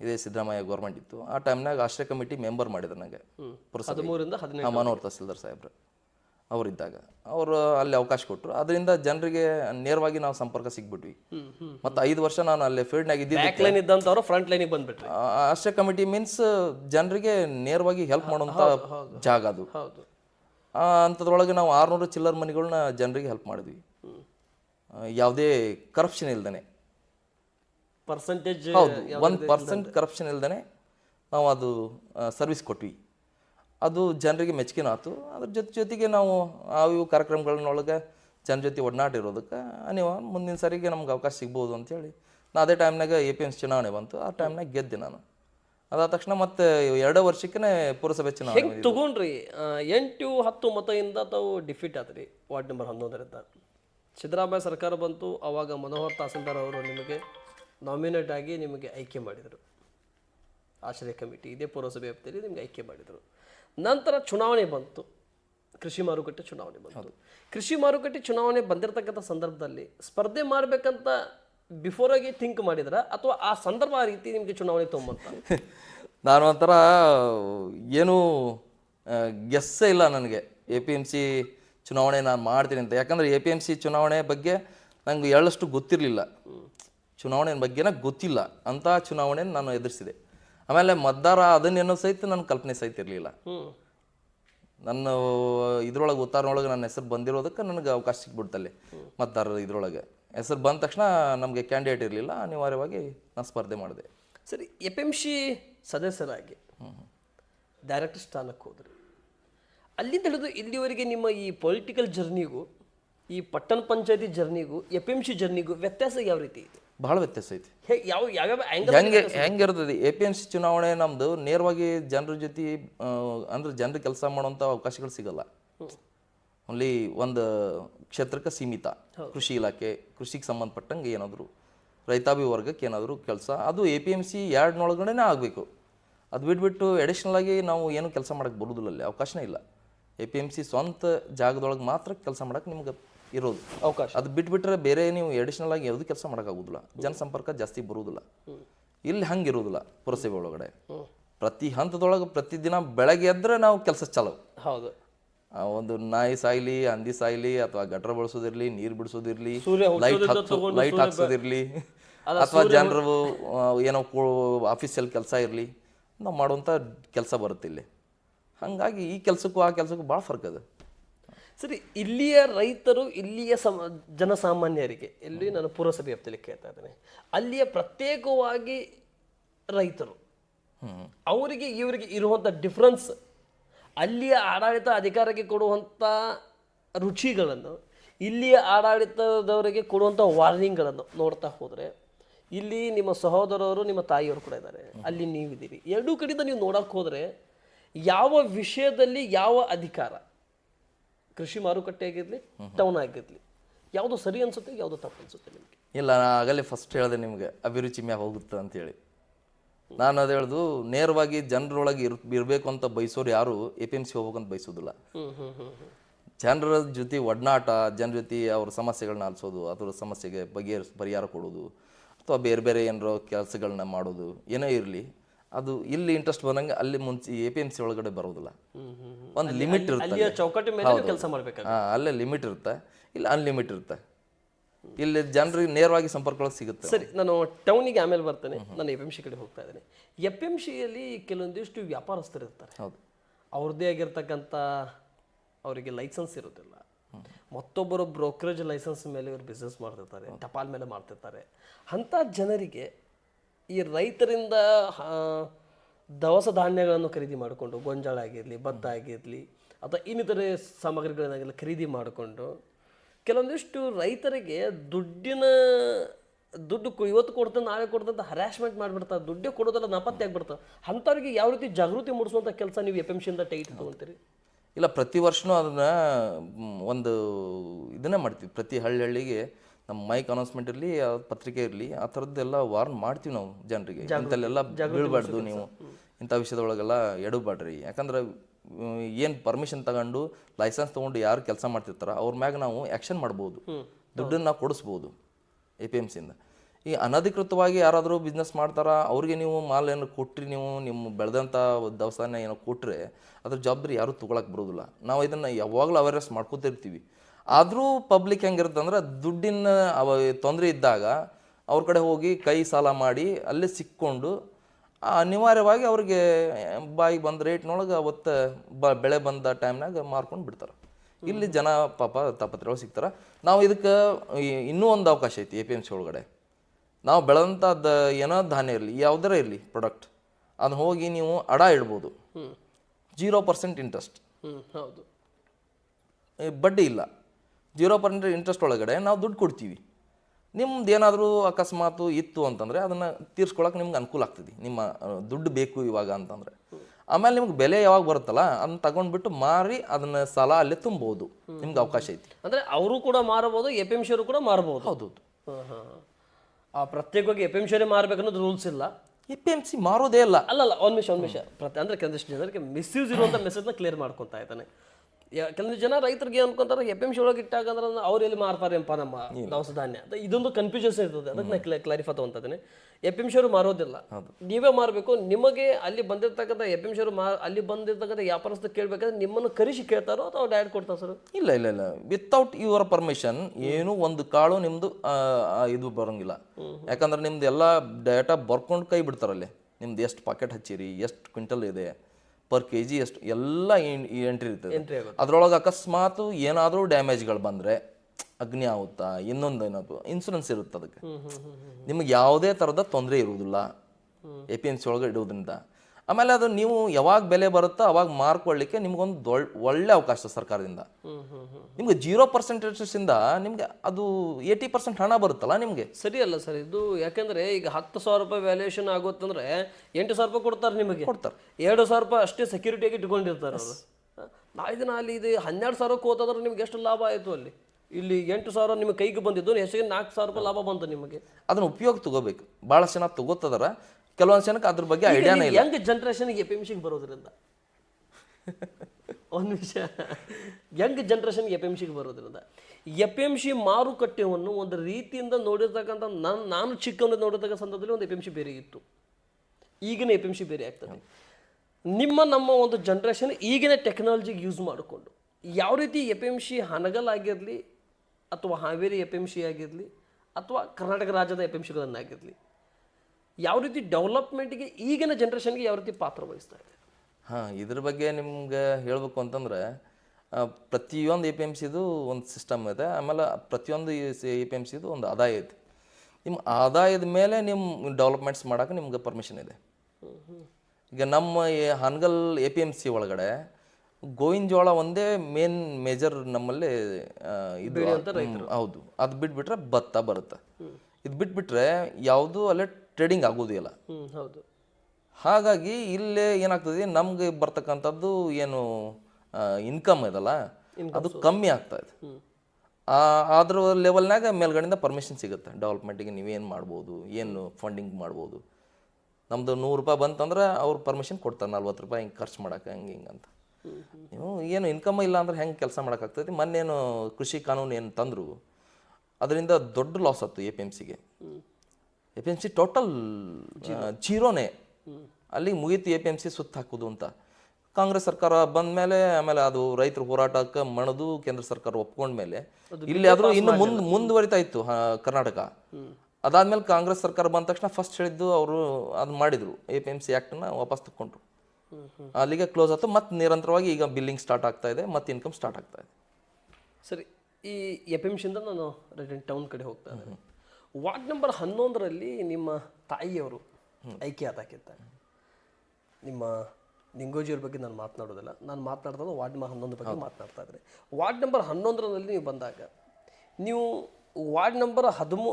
ಇದೇ ಸಿದ್ದರಾಮಯ್ಯ ಗೌರ್ಮೆಂಟ್ ಇತ್ತು. ಆ ಟೈಮ್ನಾಗ ಆಶ್ರಯ ಕಮಿಟಿ ಮೆಂಬರ್ ಮಾಡಿದ್ರು ನನಗೆ ಮನೋಹರ್ ತಹಸೀಲ್ದಾರ್ ಸಾಹೇಬ್ರು ಅವರಿದ್ದಾಗ. ಅವರು ಅಲ್ಲಿ ಅವಕಾಶ ಕೊಟ್ಟರು ಅದರಿಂದ ಜನರಿಗೆ ನೇರವಾಗಿ ನಾವು ಸಂಪರ್ಕ ಸಿಗ್ಬಿಟ್ವಿ. ಮತ್ತೆ ಐದು ವರ್ಷ ನಾನು ಅಲ್ಲಿ ಫೀಲ್ಡ್ನಾಗ ಇದ್ದಿದ್ದೆ ಫ್ರಂಟ್ ಲೈನಿಗೆ ಬಂದ್ಬಿಟ್ಟು ಆಶ್ರಯ ಕಮಿಟಿ ಮೀನ್ಸ್ ಜನರಿಗೆ ನೇರವಾಗಿ ಹೆಲ್ಪ್ ಮಾಡುವಂಥ ಜಾಗ ಅದು. ಅಂಥದ್ರೊಳಗೆ ನಾವು ಆರುನೂರು ಚಿಲ್ಲರ್ ಮನೆಗಳನ್ನ ಜನರಿಗೆ ಹೆಲ್ಪ್ ಮಾಡಿದ್ವಿ. ಯಾವುದೇ ಕರಪ್ಷನ್ ಇಲ್ದೇ ಪರ್ಸೆಂಟೇಜ್ ಹೌದು ಒಂದು ಪರ್ಸೆಂಟ್ ಕರಪ್ಷನ್ ಇಲ್ದೇ ನಾವು ಅದು ಸರ್ವಿಸ್ ಕೊಟ್ವಿ. ಅದು ಜನರಿಗೆ ಮೆಚ್ಚುಗೆನೂ ಆಯ್ತು ಅದ್ರ ಜೊತೆ ಜೊತೆಗೆ ನಾವು ಆ ಇವು ಕಾರ್ಯಕ್ರಮಗಳನ್ನೊಳಗೆ ಜನ ಜೊತೆ ಒಡನಾಟ ಇರೋದಕ್ಕೆ ನೀವು ಮುಂದಿನ ಸಾರಿಗೆ ನಮ್ಗೆ ಅವಕಾಶ ಸಿಗ್ಬೋದು ಅಂತೇಳಿ. ನಾ ಅದೇ ಟೈಮ್ನಾಗ ಎ ಪಿ ಎಂ ಸಿ ಚುನಾವಣೆ ಬಂತು. ಆ ಟೈಮ್ನಾಗ ಗೆದ್ದೆ ನಾನು. ಅದಾದ ತಕ್ಷಣ ಮತ್ತೆ ಎರಡು ವರ್ಷಕ್ಕೆ ಪುರಸಭೆ ಚುನಾವಣೆ ತಗೊಂಡ್ರಿ? ಎಂಟು ಹತ್ತು ಮತದಿಂದ ತಾವು ಡಿಫೀಟ್ ಆದ್ರಿ ವಾರ್ಡ್ ನಂಬರ್ ಹನ್ನೊಂದರಿಂದ. ಸಿದ್ದರಾಮಯ್ಯ ಸರ್ಕಾರ ಬಂತು ಅವಾಗ ಮನೋಹರ್ ತಹಸೀಲ್ದಾರ್ ಅವರು ನಿಮಗೆ ನಾಮಿನೇಟ್ ಆಗಿ ನಿಮಗೆ ಆಯ್ಕೆ ಮಾಡಿದರು. ಆಶ್ರಯ ಕಮಿಟಿ ಇದೇ ಪುರಸಭೆ ವ್ಯಾಪ್ತಿಯಲ್ಲಿ ನಿಮಗೆ ಆಯ್ಕೆ ಮಾಡಿದರು. ನಂತರ ಚುನಾವಣೆ ಬಂತು. ಕೃಷಿ ಮಾರುಕಟ್ಟೆ ಚುನಾವಣೆ ಬಂತು. ಕೃಷಿ ಮಾರುಕಟ್ಟೆ ಚುನಾವಣೆ ಬಂದಿರತಕ್ಕಂಥ ಸಂದರ್ಭದಲ್ಲಿ ಸ್ಪರ್ಧೆ ಮಾಡಬೇಕಂತ ಬಿಫೋರ್ ಆಗಿ ಥಿಂಕ್ ಮಾಡಿದ್ರ ಅಥವಾ ಆ ಸಂದರ್ಭ ಆ ರೀತಿ ನಿಮಗೆ ಚುನಾವಣೆ ತೊಗೊಂಬಂತ? *laughs* ನಾನು ಒಂಥರ ಏನೂ ಗೆಸ್ಸೇ ಇಲ್ಲ ನನಗೆ. ಎ ಪಿ ಎಂ ಸಿ ಚುನಾವಣೆ ನಾನು ಮಾಡ್ತೀನಿ ಅಂತ. ಯಾಕಂದರೆ ಎ ಪಿ ಎಂ ಸಿ ಚುನಾವಣೆ ಬಗ್ಗೆ ನಂಗೆ ಎಳ್ಳಷ್ಟು ಗೊತ್ತಿರಲಿಲ್ಲ. ಚುನಾವಣೆ ಬಗ್ಗೆನ ಗೊತ್ತಿಲ್ಲ. ಅಂತ ಚುನಾವಣೆ ನಾನು ಎದುರಿಸಿದೆ. ಆಮೇಲೆ ಮತದಾರ ಅದನ್ನೇನೋ ಸಹಿತ ನನ್ನ ಕಲ್ಪನೆ ಸಹಿತ ಇರಲಿಲ್ಲ. ನನ್ನ ಇದ್ರೊಳಗೆ ಉತ್ತಾರನೊಳಗೆ ನನ್ನ ಹೆಸರು ಬಂದಿರೋದಕ್ಕೆ ನನಗೆ ಅವಕಾಶ ಸಿಕ್ಬಿಡ್ತಲ್ಲಿ ಮತದಾರರ ಇದ್ರೊಳಗೆ. ಹೆಸರು ಬಂದ ತಕ್ಷಣ ನಮಗೆ ಕ್ಯಾಂಡಿಡೇಟ್ ಇರಲಿಲ್ಲ. ಅನಿವಾರ್ಯವಾಗಿ ನಾನು ಸ್ಪರ್ಧೆ ಮಾಡಿದೆ. ಸರಿ ಎಫ್ ಎಂ ಸಿ ಸದಸ್ಯರಾಗಿ ಡೈರೆಕ್ಟರ್ ಸ್ಥಾನಕ್ಕೆ ಹೋದ್ರಿ. ಅಲ್ಲಿಂದ ಹಿಡಿದು ಇಲ್ಲಿವರೆಗೆ ನಿಮ್ಮ ಈ ಪೊಲಿಟಿಕಲ್ ಜರ್ನಿಗೂ ಈ ಪಟ್ಟಣ ಪಂಚಾಯತಿ ಜರ್ನಿಗೂ ಎಫ್ ಎಂ ಸಿ ಜರ್ನಿಗೂ ವ್ಯತ್ಯಾಸ ಯಾವ ರೀತಿ ಇದೆ? ಭಾಳ ವ್ಯತ್ಯಾಸ ಐತಿ. ಯಾವ ಯಾವ್ಯಾವ ಹೆಂಗೆ ಹೆಂಗೆ ಇರ್ತದೆ? ಎ ಪಿ ಎಂ ಸಿ ಚುನಾವಣೆ ನಮ್ಮದು ನೇರವಾಗಿ ಜನರ ಜೊತೆ ಅಂದ್ರೆ ಜನರ ಕೆಲಸ ಮಾಡುವಂಥ ಅವಕಾಶಗಳು ಸಿಗಲ್ಲ. ಓನ್ಲಿ ಒಂದು ಕ್ಷೇತ್ರಕ್ಕೆ ಸೀಮಿತ. ಕೃಷಿ ಇಲಾಖೆ ಕೃಷಿಗೆ ಸಂಬಂಧಪಟ್ಟಂಗೆ ಏನಾದರೂ ರೈತಾಭಿ ವರ್ಗಕ್ಕೆ ಏನಾದರೂ ಕೆಲಸ ಅದು ಎ ಪಿ ಎಂ ಸಿ ಎರಡನೊಳಗಡೆನೇ ಆಗಬೇಕು. ಅದು ಬಿಟ್ಬಿಟ್ಟು ಎಡಿಷ್ನಲ್ ಆಗಿ ನಾವು ಏನು ಕೆಲಸ ಮಾಡೋಕ್ಕೆ ಬರೋದಿಲ್ಲ ಅಲ್ಲಿ ಅವಕಾಶನೇ ಇಲ್ಲ. ಎ ಪಿ ಎಂ ಸಿ ಸ್ವಂತ ಜಾಗದೊಳಗೆ ಮಾತ್ರ ಕೆಲಸ ಮಾಡೋಕ್ಕೆ ನಿಮ್ಗೆ ಇರೋದು. ಅವಕಾಶ. ಅದು ಬಿಟ್ಬಿಟ್ರೆ ಬೇರೆ ನೀವು ಎಡಿಷನಲ್ ಆಗಿ ಯಾವುದು ಕೆಲಸ ಮಾಡೋಕ್ಕಾಗೋದಿಲ್ಲ ಜನಸಂಪರ್ಕ ಜಾಸ್ತಿ ಬರುವುದಿಲ್ಲ ಇಲ್ಲಿ ಹಂಗೆ ಇರೋದಿಲ್ಲ ಪುರಸಭೆ ಒಳಗಡೆ. ಪ್ರತಿ ಹಂತದೊಳಗೆ ಪ್ರತಿದಿನ ಬೆಳಗ್ಗೆ ಎದ್ರೆ ನಾವು ಕೆಲಸ ಚಾಲು. ಹೌದು. ಒಂದು ನಾಯಿ ಸಾಯ್ಲಿ ಹಂದಿ ಸಾಯ್ಲಿ ಅಥವಾ ಗಟ್ರ ಬಳಸೋದಿರ್ಲಿ ನೀರು ಬಿಡಿಸೋದಿರ್ಲಿ ಲೈಟ್ ಲೈಟ್ ಹಾಕ್ಸೋದಿರ್ಲಿ ಅಥವಾ ಜನರು ಏನೋ ಆಫೀಸಲ್ಲಿ ಕೆಲಸ ಇರಲಿ ನಾವು ಮಾಡುವಂಥ ಕೆಲಸ ಬರುತ್ತೆ ಇಲ್ಲಿ. ಹಾಗಾಗಿ ಈ ಕೆಲಸಕ್ಕೂ ಆ ಕೆಲಸಕ್ಕೂ ಭಾಳ ಫರ್ಕ್ ಅದ. ಸರಿ ಇಲ್ಲಿಯ ರೈತರು ಇಲ್ಲಿಯ ಸಮ ಜನಸಾಮಾನ್ಯರಿಗೆ ಇಲ್ಲಿ ನಾನು ಪುರಸಭೆ ವ್ಯಾಪ್ತಿಯಲ್ಲಿ ಕೇಳ್ತಾ ಇದ್ದೇನೆ. ಅಲ್ಲಿಯ ಪ್ರತ್ಯೇಕವಾಗಿ ರೈತರು ಅವರಿಗೆ ಇವರಿಗೆ ಇರುವಂಥ ಡಿಫ್ರೆನ್ಸ್ ಅಲ್ಲಿಯ ಆಡಳಿತ ಅಧಿಕಾರಕ್ಕೆ ಕೊಡುವಂಥ ರುಚಿಗಳನ್ನು ಇಲ್ಲಿಯ ಆಡಳಿತದವರಿಗೆ ಕೊಡುವಂಥ ವಾರ್ನಿಂಗ್ಗಳನ್ನು ನೋಡ್ತಾ ಹೋದರೆ ಇಲ್ಲಿ ನಿಮ್ಮ ಸಹೋದರರು ನಿಮ್ಮ ತಾಯಿಯವರು ಕೂಡ ಇದ್ದಾರೆ. ಅಲ್ಲಿ ನೀವಿದ್ದೀರಿ. ಎರಡೂ ಕಡೆಯಿಂದ ನೀವು ನೋಡಕ್ಕೆ ಹೋದರೆ ಯಾವ ವಿಷಯದಲ್ಲಿ ಯಾವ ಅಧಿಕಾರ? ಕೃಷಿ ಮಾರುಕಟ್ಟೆ ಆಗಿರಲಿ ಟೌನ್ ಆಗಿರಲಿ. ಯಾವುದು ಸರಿ ಅನ್ಸುತ್ತೆ ಯಾವುದು ತಪ್ಪು ಅನ್ಸುತ್ತೆ ನಿಮಗೆ? ಇಲ್ಲ ನಾನು ಆಗಲೇ ಫಸ್ಟ್ ಹೇಳಿದೆ ನಿಮಗೆ ಅಭಿರುಚಿ ಮ್ಯಾಗ ಹೋಗುತ್ತೆ ಅಂತೇಳಿ. ನಾನು ಅದು ಹೇಳ್ದು ನೇರವಾಗಿ ಜನರೊಳಗೆ ಇರ್ ಇರಬೇಕು ಅಂತ ಬಯಸೋರು ಯಾರು ಎ ಪಿ ಎಂ ಸಿ ಹೋಗ್ಬೇಕಂತ ಬಯಸೋದಿಲ್ಲ. ಜನರ ಜೊತೆ ಒಡನಾಟ ಜನರ ಜೊತೆ ಅವ್ರ ಸಮಸ್ಯೆಗಳನ್ನ ಆಲಿಸೋದು ಅದರ ಸಮಸ್ಯೆಗೆ ಬಗೆಹರಿಸ್ ಪರಿಹಾರ ಕೊಡೋದು ಅಥವಾ ಬೇರೆ ಬೇರೆ ಏನಾರ ಕೆಲಸಗಳನ್ನ ಮಾಡೋದು ಏನೇ ಇರಲಿ ಅದು ಇಲ್ಲಿ ಇಂಟ್ರೆಸ್ಟ್ ಬಂದಂಗೆ ಅಲ್ಲಿ ಮುಂಚೆ ಎ ಪಿ ಎಂ ಸಿ ಒಳಗಡೆ ಬರೋದಿಲ್ಲ. ಒಂದು ಲಿಮಿಟ್ ಇರುತ್ತೆ. ಚೌಕಟ್ಟು ಮೇಲೆ ಕೆಲಸ ಮಾಡಬೇಕು ಅಲ್ಲೇ ಲಿಮಿಟ್ ಇರುತ್ತೆ. ಇಲ್ಲಿ ಅನ್ಲಿಮಿಟ್ ಇರುತ್ತೆ. ಇಲ್ಲಿ ಜನರಿಗೆ ನೇರವಾಗಿ ಸಂಪರ್ಕಗಳು ಸಿಗುತ್ತೆ ಸರಿ ನಾನು ಟೌನಿಗೆ ಆಮೇಲೆ ಬರ್ತೇನೆ. ನಾನು ಎಫ್ ಎಂ ಸಿ ಕಡೆ ಹೋಗ್ತಾ ಇದ್ದೇನೆ. ಎಫ್ ಎಂ ಸಿಯಲ್ಲಿ ಕೆಲವೊಂದಿಷ್ಟು ವ್ಯಾಪಾರಸ್ಥರು ಇರ್ತಾರೆ ಹೌದು. ಅವ್ರದ್ದೇ ಆಗಿರ್ತಕ್ಕಂಥ ಅವರಿಗೆ ಲೈಸೆನ್ಸ್ ಇರೋದಿಲ್ಲ ಮತ್ತೊಬ್ಬರು ಬ್ರೋಕರೇಜ್ ಲೈಸೆನ್ಸ್ ಮೇಲೆ ಇವರು ಬಿಸ್ನೆಸ್ ಮಾಡ್ತಿರ್ತಾರೆ ಟಪಾಲ್ ಮೇಲೆ ಮಾಡ್ತಿರ್ತಾರೆ. ಅಂಥ ಜನರಿಗೆ ಈ ರೈತರಿಂದ ದವಸ ಧಾನ್ಯಗಳನ್ನು ಖರೀದಿ ಮಾಡಿಕೊಂಡು, ಗೊಂಜಾಳ ಆಗಿರಲಿ, ಭತ್ತ ಆಗಿರಲಿ, ಅಥವಾ ಇನ್ನಿತರೆ ಸಾಮಗ್ರಿಗಳನ್ನಾಗಿರಲಿ ಖರೀದಿ ಮಾಡಿಕೊಂಡು, ಕೆಲವೊಂದಿಷ್ಟು ರೈತರಿಗೆ ದುಡ್ಡಿನ, ದುಡ್ಡು ಇವತ್ತು ಕೊಡ್ತಾನೆ, ನಾಳೆ ಕೊಡ್ತಂತ ಹರಾಸ್ಮೆಂಟ್ ಮಾಡಿಬಿಡ್ತಾರೆ ದುಡ್ಡೇ ಕೊಡೋದಲ್ಲ ನಾಪತ್ತೆ ಆಗ್ಬಿಡ್ತಾರೆ ಅಂಥವ್ರಿಗೆ ಯಾವ ರೀತಿ ಜಾಗೃತಿ ಮೂಡಿಸುವಂಥ ಕೆಲಸ ನೀವು ಎಫ್ ಎಂ ಸಿಯಿಂದ ಟೈಟ್ ಇಲ್ಲ, ಪ್ರತಿ ವರ್ಷನೂ ಅದನ್ನು ಒಂದು ಇದನ್ನೇ ಮಾಡ್ತೀವಿ. ಪ್ರತಿ ಹಳ್ಳಿ ಹಳ್ಳಿಗೆ ನಮ್ಮ ಮೈಕ್ ಅನೌನ್ಸ್ಮೆಂಟ್ ಇರಲಿ ಪತ್ರಿಕೆ ಇರಲಿ ಆ ಥರದ್ದೆಲ್ಲ ವಾರ್ನ್ ಮಾಡ್ತೀವಿ ನಾವು ಜನರಿಗೆ. ಇಂಥಲ್ಲೆಲ್ಲ ಬೀಳ್ಬಾರ್ದು ನೀವು. ಇಂಥ ವಿಷಯದೊಳಗೆಲ್ಲ ಎಡಬಾಡ್ರಿ. ಯಾಕಂದ್ರೆ ಏನು ಪರ್ಮಿಷನ್ ತಗೊಂಡು ಲೈಸೆನ್ಸ್ ತೊಗೊಂಡು ಯಾರು ಕೆಲಸ ಮಾಡ್ತಿರ್ತಾರ ಅವ್ರ ಮ್ಯಾಗ ನಾವು ಆ್ಯಕ್ಷನ್ ಮಾಡ್ಬೋದು. ದುಡ್ಡನ್ನು ನಾವು ಕೊಡಿಸ್ಬೋದು ಎ ಪಿ ಎಂ ಸಿಯಿಂದ. ಈ ಅನಧಿಕೃತವಾಗಿ ಯಾರಾದರೂ ಬಿಸ್ನೆಸ್ ಮಾಡ್ತಾರ ಅವ್ರಿಗೆ ನೀವು ಮಾಲ್ ಏನು ಕೊಟ್ರಿ ನೀವು ನಿಮ್ಮ ಬೆಳೆದಂಥ ದವಸಾನ ಏನೋ ಕೊಟ್ಟರೆ ಅದ್ರ ಜವಾಬ್ದಾರಿ ಯಾರೂ ತೊಗೊಳಕ್ಕೆ ಬರೋದಿಲ್ಲ. ನಾವು ಇದನ್ನು ಯಾವಾಗಲೂ ಅವೇರ್ನೆಸ್ ಮಾಡ್ಕೊತಿರ್ತೀವಿ. ಆದರೂ ಪಬ್ಲಿಕ್ ಹೆಂಗಿರುತ್ತಂದ್ರೆ ದುಡ್ಡಿನ ಅವ ತೊಂದರೆ ಇದ್ದಾಗ ಅವ್ರ ಕಡೆ ಹೋಗಿ ಕೈ ಸಾಲ ಮಾಡಿ ಅಲ್ಲೇ ಸಿಕ್ಕೊಂಡು ಅನಿವಾರ್ಯವಾಗಿ ಅವ್ರಿಗೆ ಬಾಯಿಗೆ ಬಂದ ರೇಟ್ನೊಳಗೆ ಅವತ್ತು ಬ ಬೆಳೆ ಬಂದ ಟೈಮ್ನಾಗ ಮಾರ್ಕೊಂಡು ಬಿಡ್ತಾರೆ. ಇಲ್ಲಿ ಜನ ಪಾಪ ತಾಪತ್ರೆಗಳು ಸಿಗ್ತಾರೆ. ನಾವು ಇದಕ್ಕೆ ಇನ್ನೂ ಒಂದು ಅವಕಾಶ ಐತಿ ಎ ಪಿ ಎಂ ಸಿ ಒಳಗಡೆ. ನಾವು ಬೆಳೆದಂಥದ್ದು ಏನೋ ಧಾನ್ಯ ಇರಲಿ ಯಾವುದರ ಇರಲಿ ಪ್ರಾಡಕ್ಟ್ ಅದನ್ನ ಹೋಗಿ ನೀವು ಅಡ ಇಡ್ಬೋದು. ಜೀರೋ ಪರ್ಸೆಂಟ್ ಇಂಟ್ರೆಸ್ಟ್ ಹೌದು. ಬಡ್ಡಿ ಇಲ್ಲ. ಜೀರೋ ಪರ್ಸೆಂಟ್ ಇಂಟ್ರೆಸ್ಟ್ ಒಳಗಡೆ ನಾವು ದುಡ್ಡು ಕೊಡ್ತೀವಿ. ನಿಮ್ದು ಏನಾದರೂ ಅಕಸ್ಮಾತು ಇತ್ತು ಅಂತಂದರೆ ಅದನ್ನು ತೀರ್ಸ್ಕೊಳಕ್ಕೆ ನಿಮ್ಗೆ ಅನುಕೂಲ ಆಗ್ತದೆ. ನಿಮ್ಮ ದುಡ್ಡು ಬೇಕು ಇವಾಗ ಅಂತಂದರೆ. ಆಮೇಲೆ ನಿಮ್ಗೆ ಬೆಲೆ ಯಾವಾಗ ಬರುತ್ತಲ್ಲ ಅದನ್ನ ತಗೊಂಡ್ಬಿಟ್ಟು ಮಾರಿ ಅದನ್ನ ಸಾಲ ಅಲ್ಲೇ ತುಂಬೋದು. ನಿಮ್ಗೆ ಅವಕಾಶ ಐತಿ. ಅಂದ್ರೆ ಅವರು ಕೂಡ ಮಾರಬಹುದು ಪಿ ಎಂ ಸಿಯವರು ಕೂಡ ಮಾರಬಹುದು. ಹೌದು. ಆ ಪ್ರತ್ಯೇಕವಾಗಿ ಎಫ್ ಎಂ ಸಿ ಮಾರಬೇಕು ಅನ್ನೋದು ರೂಲ್ಸ್ ಇಲ್ಲ. ಎ ಪಿ ಎಂ ಸಿ ಮಾರೋದೇ ಇಲ್ಲ. ಅಲ್ಲ ಅಲ್ಲ ಒಂದು ನಿಮಿಷ ಒಂದು ನಿಮಿಷ. ಪ್ರತಿ ಅಂದ್ರೆ ಕೆಲಸ ಜನರಿಗೆ ಮಿಸ್ಯೂಸ್ ಇರುವಂಥ ಮೆಸೇಜ್ನ ಕ್ಲಿಯರ್ ಮಾಡ್ಕೊತಾ ಇದ್ದಾನೆ. ಕೆಲವೊಂದು ಜನ ರೈತರಿಗೆ ಅನ್ಕೊಂತಾರೆ ಎಫ್ ಎಂ ಸಿ ಒಳಗೆ ಇಟ್ಟಾಗಂದ್ರೆ ಅವ್ರು ಎಲ್ಲಿ ಮಾರ್ತಾರೆಪ್ಪ ನಮ್ಮ ದವಸ ಧಾನ್ಯ? ಅದು ಇದೊಂದು ಕನ್ಫ್ಯೂಷನ್ಸ್ ಇರ್ತದೆ. ಅದಕ್ಕೆ ನಾನು ಕ್ಲಾರಿಫೈ ತಗೊಂತಿದ್ದೇನೆ ಎಫ್ ಎಂ ಸಿ ಅವರು ಮಾರೋದಿಲ್ಲ. ನೀವೇ ಮಾರಬೇಕು. ನಿಮಗೆ ಅಲ್ಲಿ ಬಂದಿರ್ತಕ್ಕಂಥ ಎಫ್ ಎಂ ಸಿ ಅವರು ಮಾ ಅಲ್ಲಿ ಬಂದಿರ್ತಕ್ಕಂಥ ವ್ಯಾಪಾರಸ್ಥ ಕೇಳಬೇಕಾದ್ರೆ ನಿಮ್ಮನ್ನು ಕರೆಸಿ ಕೇಳ್ತಾರೋ ಅಥವಾ ಡೈರೆಕ್ಟ್ ಕೊಡ್ತಾರೆ ಸರ್? ಇಲ್ಲ ಇಲ್ಲ ಇಲ್ಲ. ವಿತೌಟ್ ಯುವರ್ ಪರ್ಮಿಷನ್ ಏನು ಒಂದು ಕಾಳು ಆ, ಇದು ಬರೋಂಗಿಲ್ಲ. ಯಾಕಂದ್ರೆ ನಿಮ್ದು ಎಲ್ಲ ಡೇಟಾ ಬರ್ಕೊಂಡು ಕೈ ಬಿಡ್ತಾರಲ್ಲಿ. ನಿಮ್ದು ಎಷ್ಟು ಪಾಕೆಟ್ ಹಚ್ಚಿರಿ ಎಷ್ಟು ಕ್ವಿಂಟಲ್ ಇದೆ ಪರ್ ಕೆ ಜಿ ಎಷ್ಟು ಎಲ್ಲ ಎಂಟ್ರಿ ಇರ್ತದೆ. ಅದರೊಳಗೆ ಅಕಸ್ಮಾತ್ ಏನಾದರೂ ಡ್ಯಾಮೇಜ್ಗಳು ಬಂದರೆ ಅಗ್ನಿ ಆಗುತ್ತಾ ಇನ್ನೊಂದು ಏನಾದ್ರು ಇನ್ಸೂರೆನ್ಸ್ ಇರುತ್ತೆ ಅದಕ್ಕೆ ನಿಮಗೆ ಯಾವುದೇ ಥರದ ತೊಂದರೆ ಇರುವುದಿಲ್ಲ. ಎ ಪಿ ಎಂ ಸಿ ಒಳಗೆ ಇಡೋದ್ರಿಂದ ಆಮೇಲೆ ಅದು ನೀವು ಯಾವಾಗ ಬೆಲೆ ಬರುತ್ತೋ ಅವಾಗ ಮಾರ್ಕೊಳ್ಳಿಕ್ಕೆ ನಿಮ್ಗೊಂದು ದೊಳ್ ಒಳ್ಳೆ ಅವಕಾಶ ಸರ್ಕಾರದಿಂದ. ನಿಮ್ಗೆ ಜೀರೋ ಪರ್ಸೆಂಟೇಜಸ್ಸಿಂದ ನಿಮಗೆ ಅದು ಏಯ್ಟಿ ಪರ್ಸೆಂಟ್ ಹಣ ಬರುತ್ತಲ್ಲ ನಿಮಗೆ? ಸರಿ ಅಲ್ಲ ಸರ್ ಇದು ಯಾಕಂದ್ರೆ ಈಗ ಹತ್ತು ಸಾವಿರ ರೂಪಾಯಿ ವ್ಯಾಲ್ಯೂಯೇಷನ್ ಆಗುತ್ತಂದ್ರೆ ಎಂಟು ಸಾವಿರ ರೂಪಾಯಿ ಕೊಡ್ತಾರೆ ನಿಮಗೆ. ಕೊಡ್ತಾರೆ. ಎರಡು ಸಾವಿರ ರೂಪಾಯಿ ಅಷ್ಟೇ ಸೆಕ್ಯೂರಿಟಿಯಾಗಿ ಇಟ್ಕೊಂಡಿರ್ತಾರೆ ಅವರು. ನಾಳೆ ದಿನ ಅಲ್ಲಿ ಇದು ಹನ್ನೆರಡು ಸಾವಿರಕ್ಕೆ ಹೋತಂದ್ರೆ ನಿಮ್ಗೆ ಎಷ್ಟು ಲಾಭ ಆಯಿತು ಅಲ್ಲಿ? ಇಲ್ಲಿ ಎಂಟು ಸಾವಿರ ನಿಮ್ಮ ಕೈಗೆ ಬಂದಿದ್ದು ಹೆಚ್ಚಿಗೆ ನಾಲ್ಕು ಸಾವಿರ ರೂಪಾಯಿ ಲಾಭ ಬಂತು ನಿಮಗೆ. ಅದನ್ನು ಉಪಯೋಗ ತಗೋಬೇಕು. ಭಾಳಷ್ಟು ಜನ ತಗೋತದಾರ. ಕೆಲವೊಂದು ಜನಕ್ಕೆ ಅದ್ರ ಬಗ್ಗೆ ಐಡಿಯಾನ ಇಲ್ಲ. ಯಂಗ್ ಜನ್ರೇಷನ್ಗೆ ಎಪಿ ಸಿಗ್ ಬರೋದ್ರಿಂದ? ಒಂದು ವಿಷಯ ಯಂಗ್ ಜನ್ರೇಷನ್ಗೆ ಎಫ್ ಎಂ ಸಿಗ್ ಬರೋದ್ರಿಂದ ಎಫ್ ಎಂ ಸಿ ಮಾರುಕಟ್ಟೆಯನ್ನು ಒಂದು ರೀತಿಯಿಂದ ನೋಡಿರ್ತಕ್ಕಂಥ ನಾನು ನಾನು ಚಿಕ್ಕವನ್ನ ನೋಡಿರ್ತಕ್ಕಂಥ ಸಂದರ್ಭದಲ್ಲಿ ಒಂದು ಎಪಿ ಎಂ ಸಿ ಬೇರೆ ಇತ್ತು. ಈಗಿನ ಎಫ್ ಎಂ ಸಿ ಬೇರೆ ಆಗ್ತದೆ. ನಿಮ್ಮ ನಮ್ಮ ಒಂದು ಜನ್ರೇಷನ್ ಈಗಿನ ಟೆಕ್ನಾಲಜಿಗೆ ಯೂಸ್ ಮಾಡಿಕೊಂಡು ಯಾವ ರೀತಿ ಎಫ್ ಎಂ ಸಿ ಹನಗಲ್ ಆಗಿರಲಿ ಅಥವಾ ಹಾವೇರಿ ಎಫ್ ಎಂ ಸಿ ಆಗಿರಲಿ ಅಥವಾ ಕರ್ನಾಟಕ ರಾಜ್ಯದ ಎಫ್ ಎಂ ಸಿಗಳನ್ನಾಗಿರಲಿ ಯಾವ ರೀತಿ ಡೆವಲಪ್ಮೆಂಟ್ಗೆ ಈಗಿನ ಜನ್ರೇಷನ್ಗೆ ಯಾವ ರೀತಿ ಪಾತ್ರ ವಹಿಸ್ತಾ ಇದೆ? ಹಾಂ ಇದ್ರ ಬಗ್ಗೆ ನಿಮ್ಗೆ ಹೇಳಬೇಕು ಅಂತಂದ್ರೆ ಪ್ರತಿಯೊಂದು ಎ ಪಿ ಎಂ ಸಿದು ಒಂದು ಸಿಸ್ಟಮ್ ಇದೆ. ಆಮೇಲೆ ಪ್ರತಿಯೊಂದು ಎ ಪಿ ಎಂ ಸಿದು ಒಂದು ಆದಾಯ ಇದೆ. ನಿಮ್ಮ ಆದಾಯದ ಮೇಲೆ ನಿಮ್ಮ ಡೆವಲಪ್ಮೆಂಟ್ಸ್ ಮಾಡೋಕೆ ನಿಮ್ಗೆ ಪರ್ಮಿಷನ್ ಇದೆ. ಈಗ ನಮ್ಮ Hangal A P M C ಒಳಗಡೆ ಗೋವಿನ ಜೋಳ ಒಂದೇ ಮೇನ್ ಮೇಜರ್ ನಮ್ಮಲ್ಲಿ ಇದು ಹೌದು. ಅದು ಬಿಟ್ಬಿಟ್ರೆ ಭತ್ತ ಬರುತ್ತೆ. ಇದು ಬಿಟ್ಬಿಟ್ರೆ ಯಾವುದು ಅಲ್ಲೇ ಟ್ರೇಡಿಂಗ್ ಆಗೋದಿಲ್ಲ ಹೌದು. ಹಾಗಾಗಿ ಇಲ್ಲೇ ಏನಾಗ್ತದೆ ನಮಗೆ ಬರ್ತಕ್ಕಂಥದ್ದು ಏನು ಇನ್ಕಮ್ ಇದಲ್ಲ ಅದು ಕಮ್ಮಿ ಆಗ್ತಾ ಇದೆ. ಅದ್ರ ಲೆವೆಲ್ನಾಗ ಮೇಲ್ಗಡೆಯಿಂದ ಪರ್ಮಿಷನ್ ಸಿಗುತ್ತೆ. ಡೆವಲಪ್ಮೆಂಟಿಗೆ ನೀವೇನು ಮಾಡ್ಬೋದು ಏನು ಫಂಡಿಂಗ್ ಮಾಡ್ಬೋದು. ನಮ್ಮದು ನೂರು ರೂಪಾಯಿ ಬಂತಂದ್ರೆ ಅವ್ರು ಪರ್ಮಿಷನ್ ಕೊಡ್ತಾರೆ ನಲ್ವತ್ತು ರೂಪಾಯಿ ಹಿಂಗೆ ಖರ್ಚು ಮಾಡೋಕೆ ಹಂಗೆ ಹಿಂಗೆ ಅಂತ. ನೀವು ಏನು ಇನ್ಕಮ್ ಇಲ್ಲ ಅಂದ್ರೆ ಹೆಂಗೆ ಕೆಲಸ ಮಾಡೋಕ್ಕಾಗ್ತೈತಿ ಮೊನ್ನೇನು ಕೃಷಿ ಕಾನೂನು ಏನು ತಂದರು ಅದರಿಂದ ದೊಡ್ಡ ಲಾಸ್ ಆಯ್ತು ಎ ಪಿ ಎಂ ಸಿಗೆ A P M C total ಜೀರೋನೇ. ಅಲ್ಲಿಗೆ ಮುಗೀತು ಎ ಪಿ ಎಂ ಸಿ ಸುತ್ತ ಹಾಕೋದು ಅಂತ. ಕಾಂಗ್ರೆಸ್ ಸರ್ಕಾರ ಬಂದ ಮೇಲೆ ಆಮೇಲೆ ಅದು ರೈತರ ಹೋರಾಟಕ್ಕೆ ಮಣದು ಕೇಂದ್ರ ಸರ್ಕಾರ ಒಪ್ಕೊಂಡ್ಮೇಲೆ ಇಲ್ಲಿ ಆದರೂ ಇನ್ನು ಮುಂದೆ ಮುಂದುವರಿತಾ ಇತ್ತು ಕರ್ನಾಟಕ. ಅದಾದ್ಮೇಲೆ ಕಾಂಗ್ರೆಸ್ ಸರ್ಕಾರ ಬಂದ ತಕ್ಷಣ ಫಸ್ಟ್ ಹೇಳಿದ್ದು ಅವರು ಅದು ಮಾಡಿದ್ರು ಎ ಪಿ ಎಂ ಸಿ ಆ್ಯಕ್ಟನ್ನ ವಾಪಸ್ ತಗೊಂಡ್ರು ಅಲ್ಲಿಗೆ ಕ್ಲೋಸ್ ಆಯ್ತು ಮತ್ತೆ ನಿರಂತರವಾಗಿ ಈಗ ಬಿಲ್ಲಿಂಗ್ ಸ್ಟಾರ್ಟ್ ಆಗ್ತಾ ಇದೆ ಮತ್ತೆ ಇನ್ಕಮ್ ಸ್ಟಾರ್ಟ್ ಆಗ್ತಾ ಇದೆ. ಸರಿ ಈ ಎಫ್ ಎಂ ಸಿಯಿಂದ ನಾನು ರಿಟರ್ನ್ ಟೌನ್ ಕಡೆ ಹೋಗ್ತಾ ಇದ್ದೇನೆ. ವಾರ್ಡ್ ನಂಬರ್ ಹನ್ನೊಂದರಲ್ಲಿ ನಿಮ್ಮ ತಾಯಿಯವರು ಆಯ್ಕೆ ಆದಾಕಿತ್ತ ನಿಮ್ಮ ನಿಂಗೋಜಿಯವ್ರ ಬಗ್ಗೆ ನಾನು ಮಾತನಾಡೋದಿಲ್ಲ. ನಾನು ಮಾತನಾಡ್ತಾ ವಾರ್ಡ್ ನಂಬರ್ ಹನ್ನೊಂದು ಬಗ್ಗೆ ಮಾತನಾಡ್ತಾ ಇದ್ದರೆ. ವಾರ್ಡ್ ನಂಬರ್ ಹನ್ನೊಂದರಲ್ಲಿ ನೀವು ಬಂದಾಗ ನೀವು ವಾರ್ಡ್ ನಂಬರ್ ಹದಿಮೂ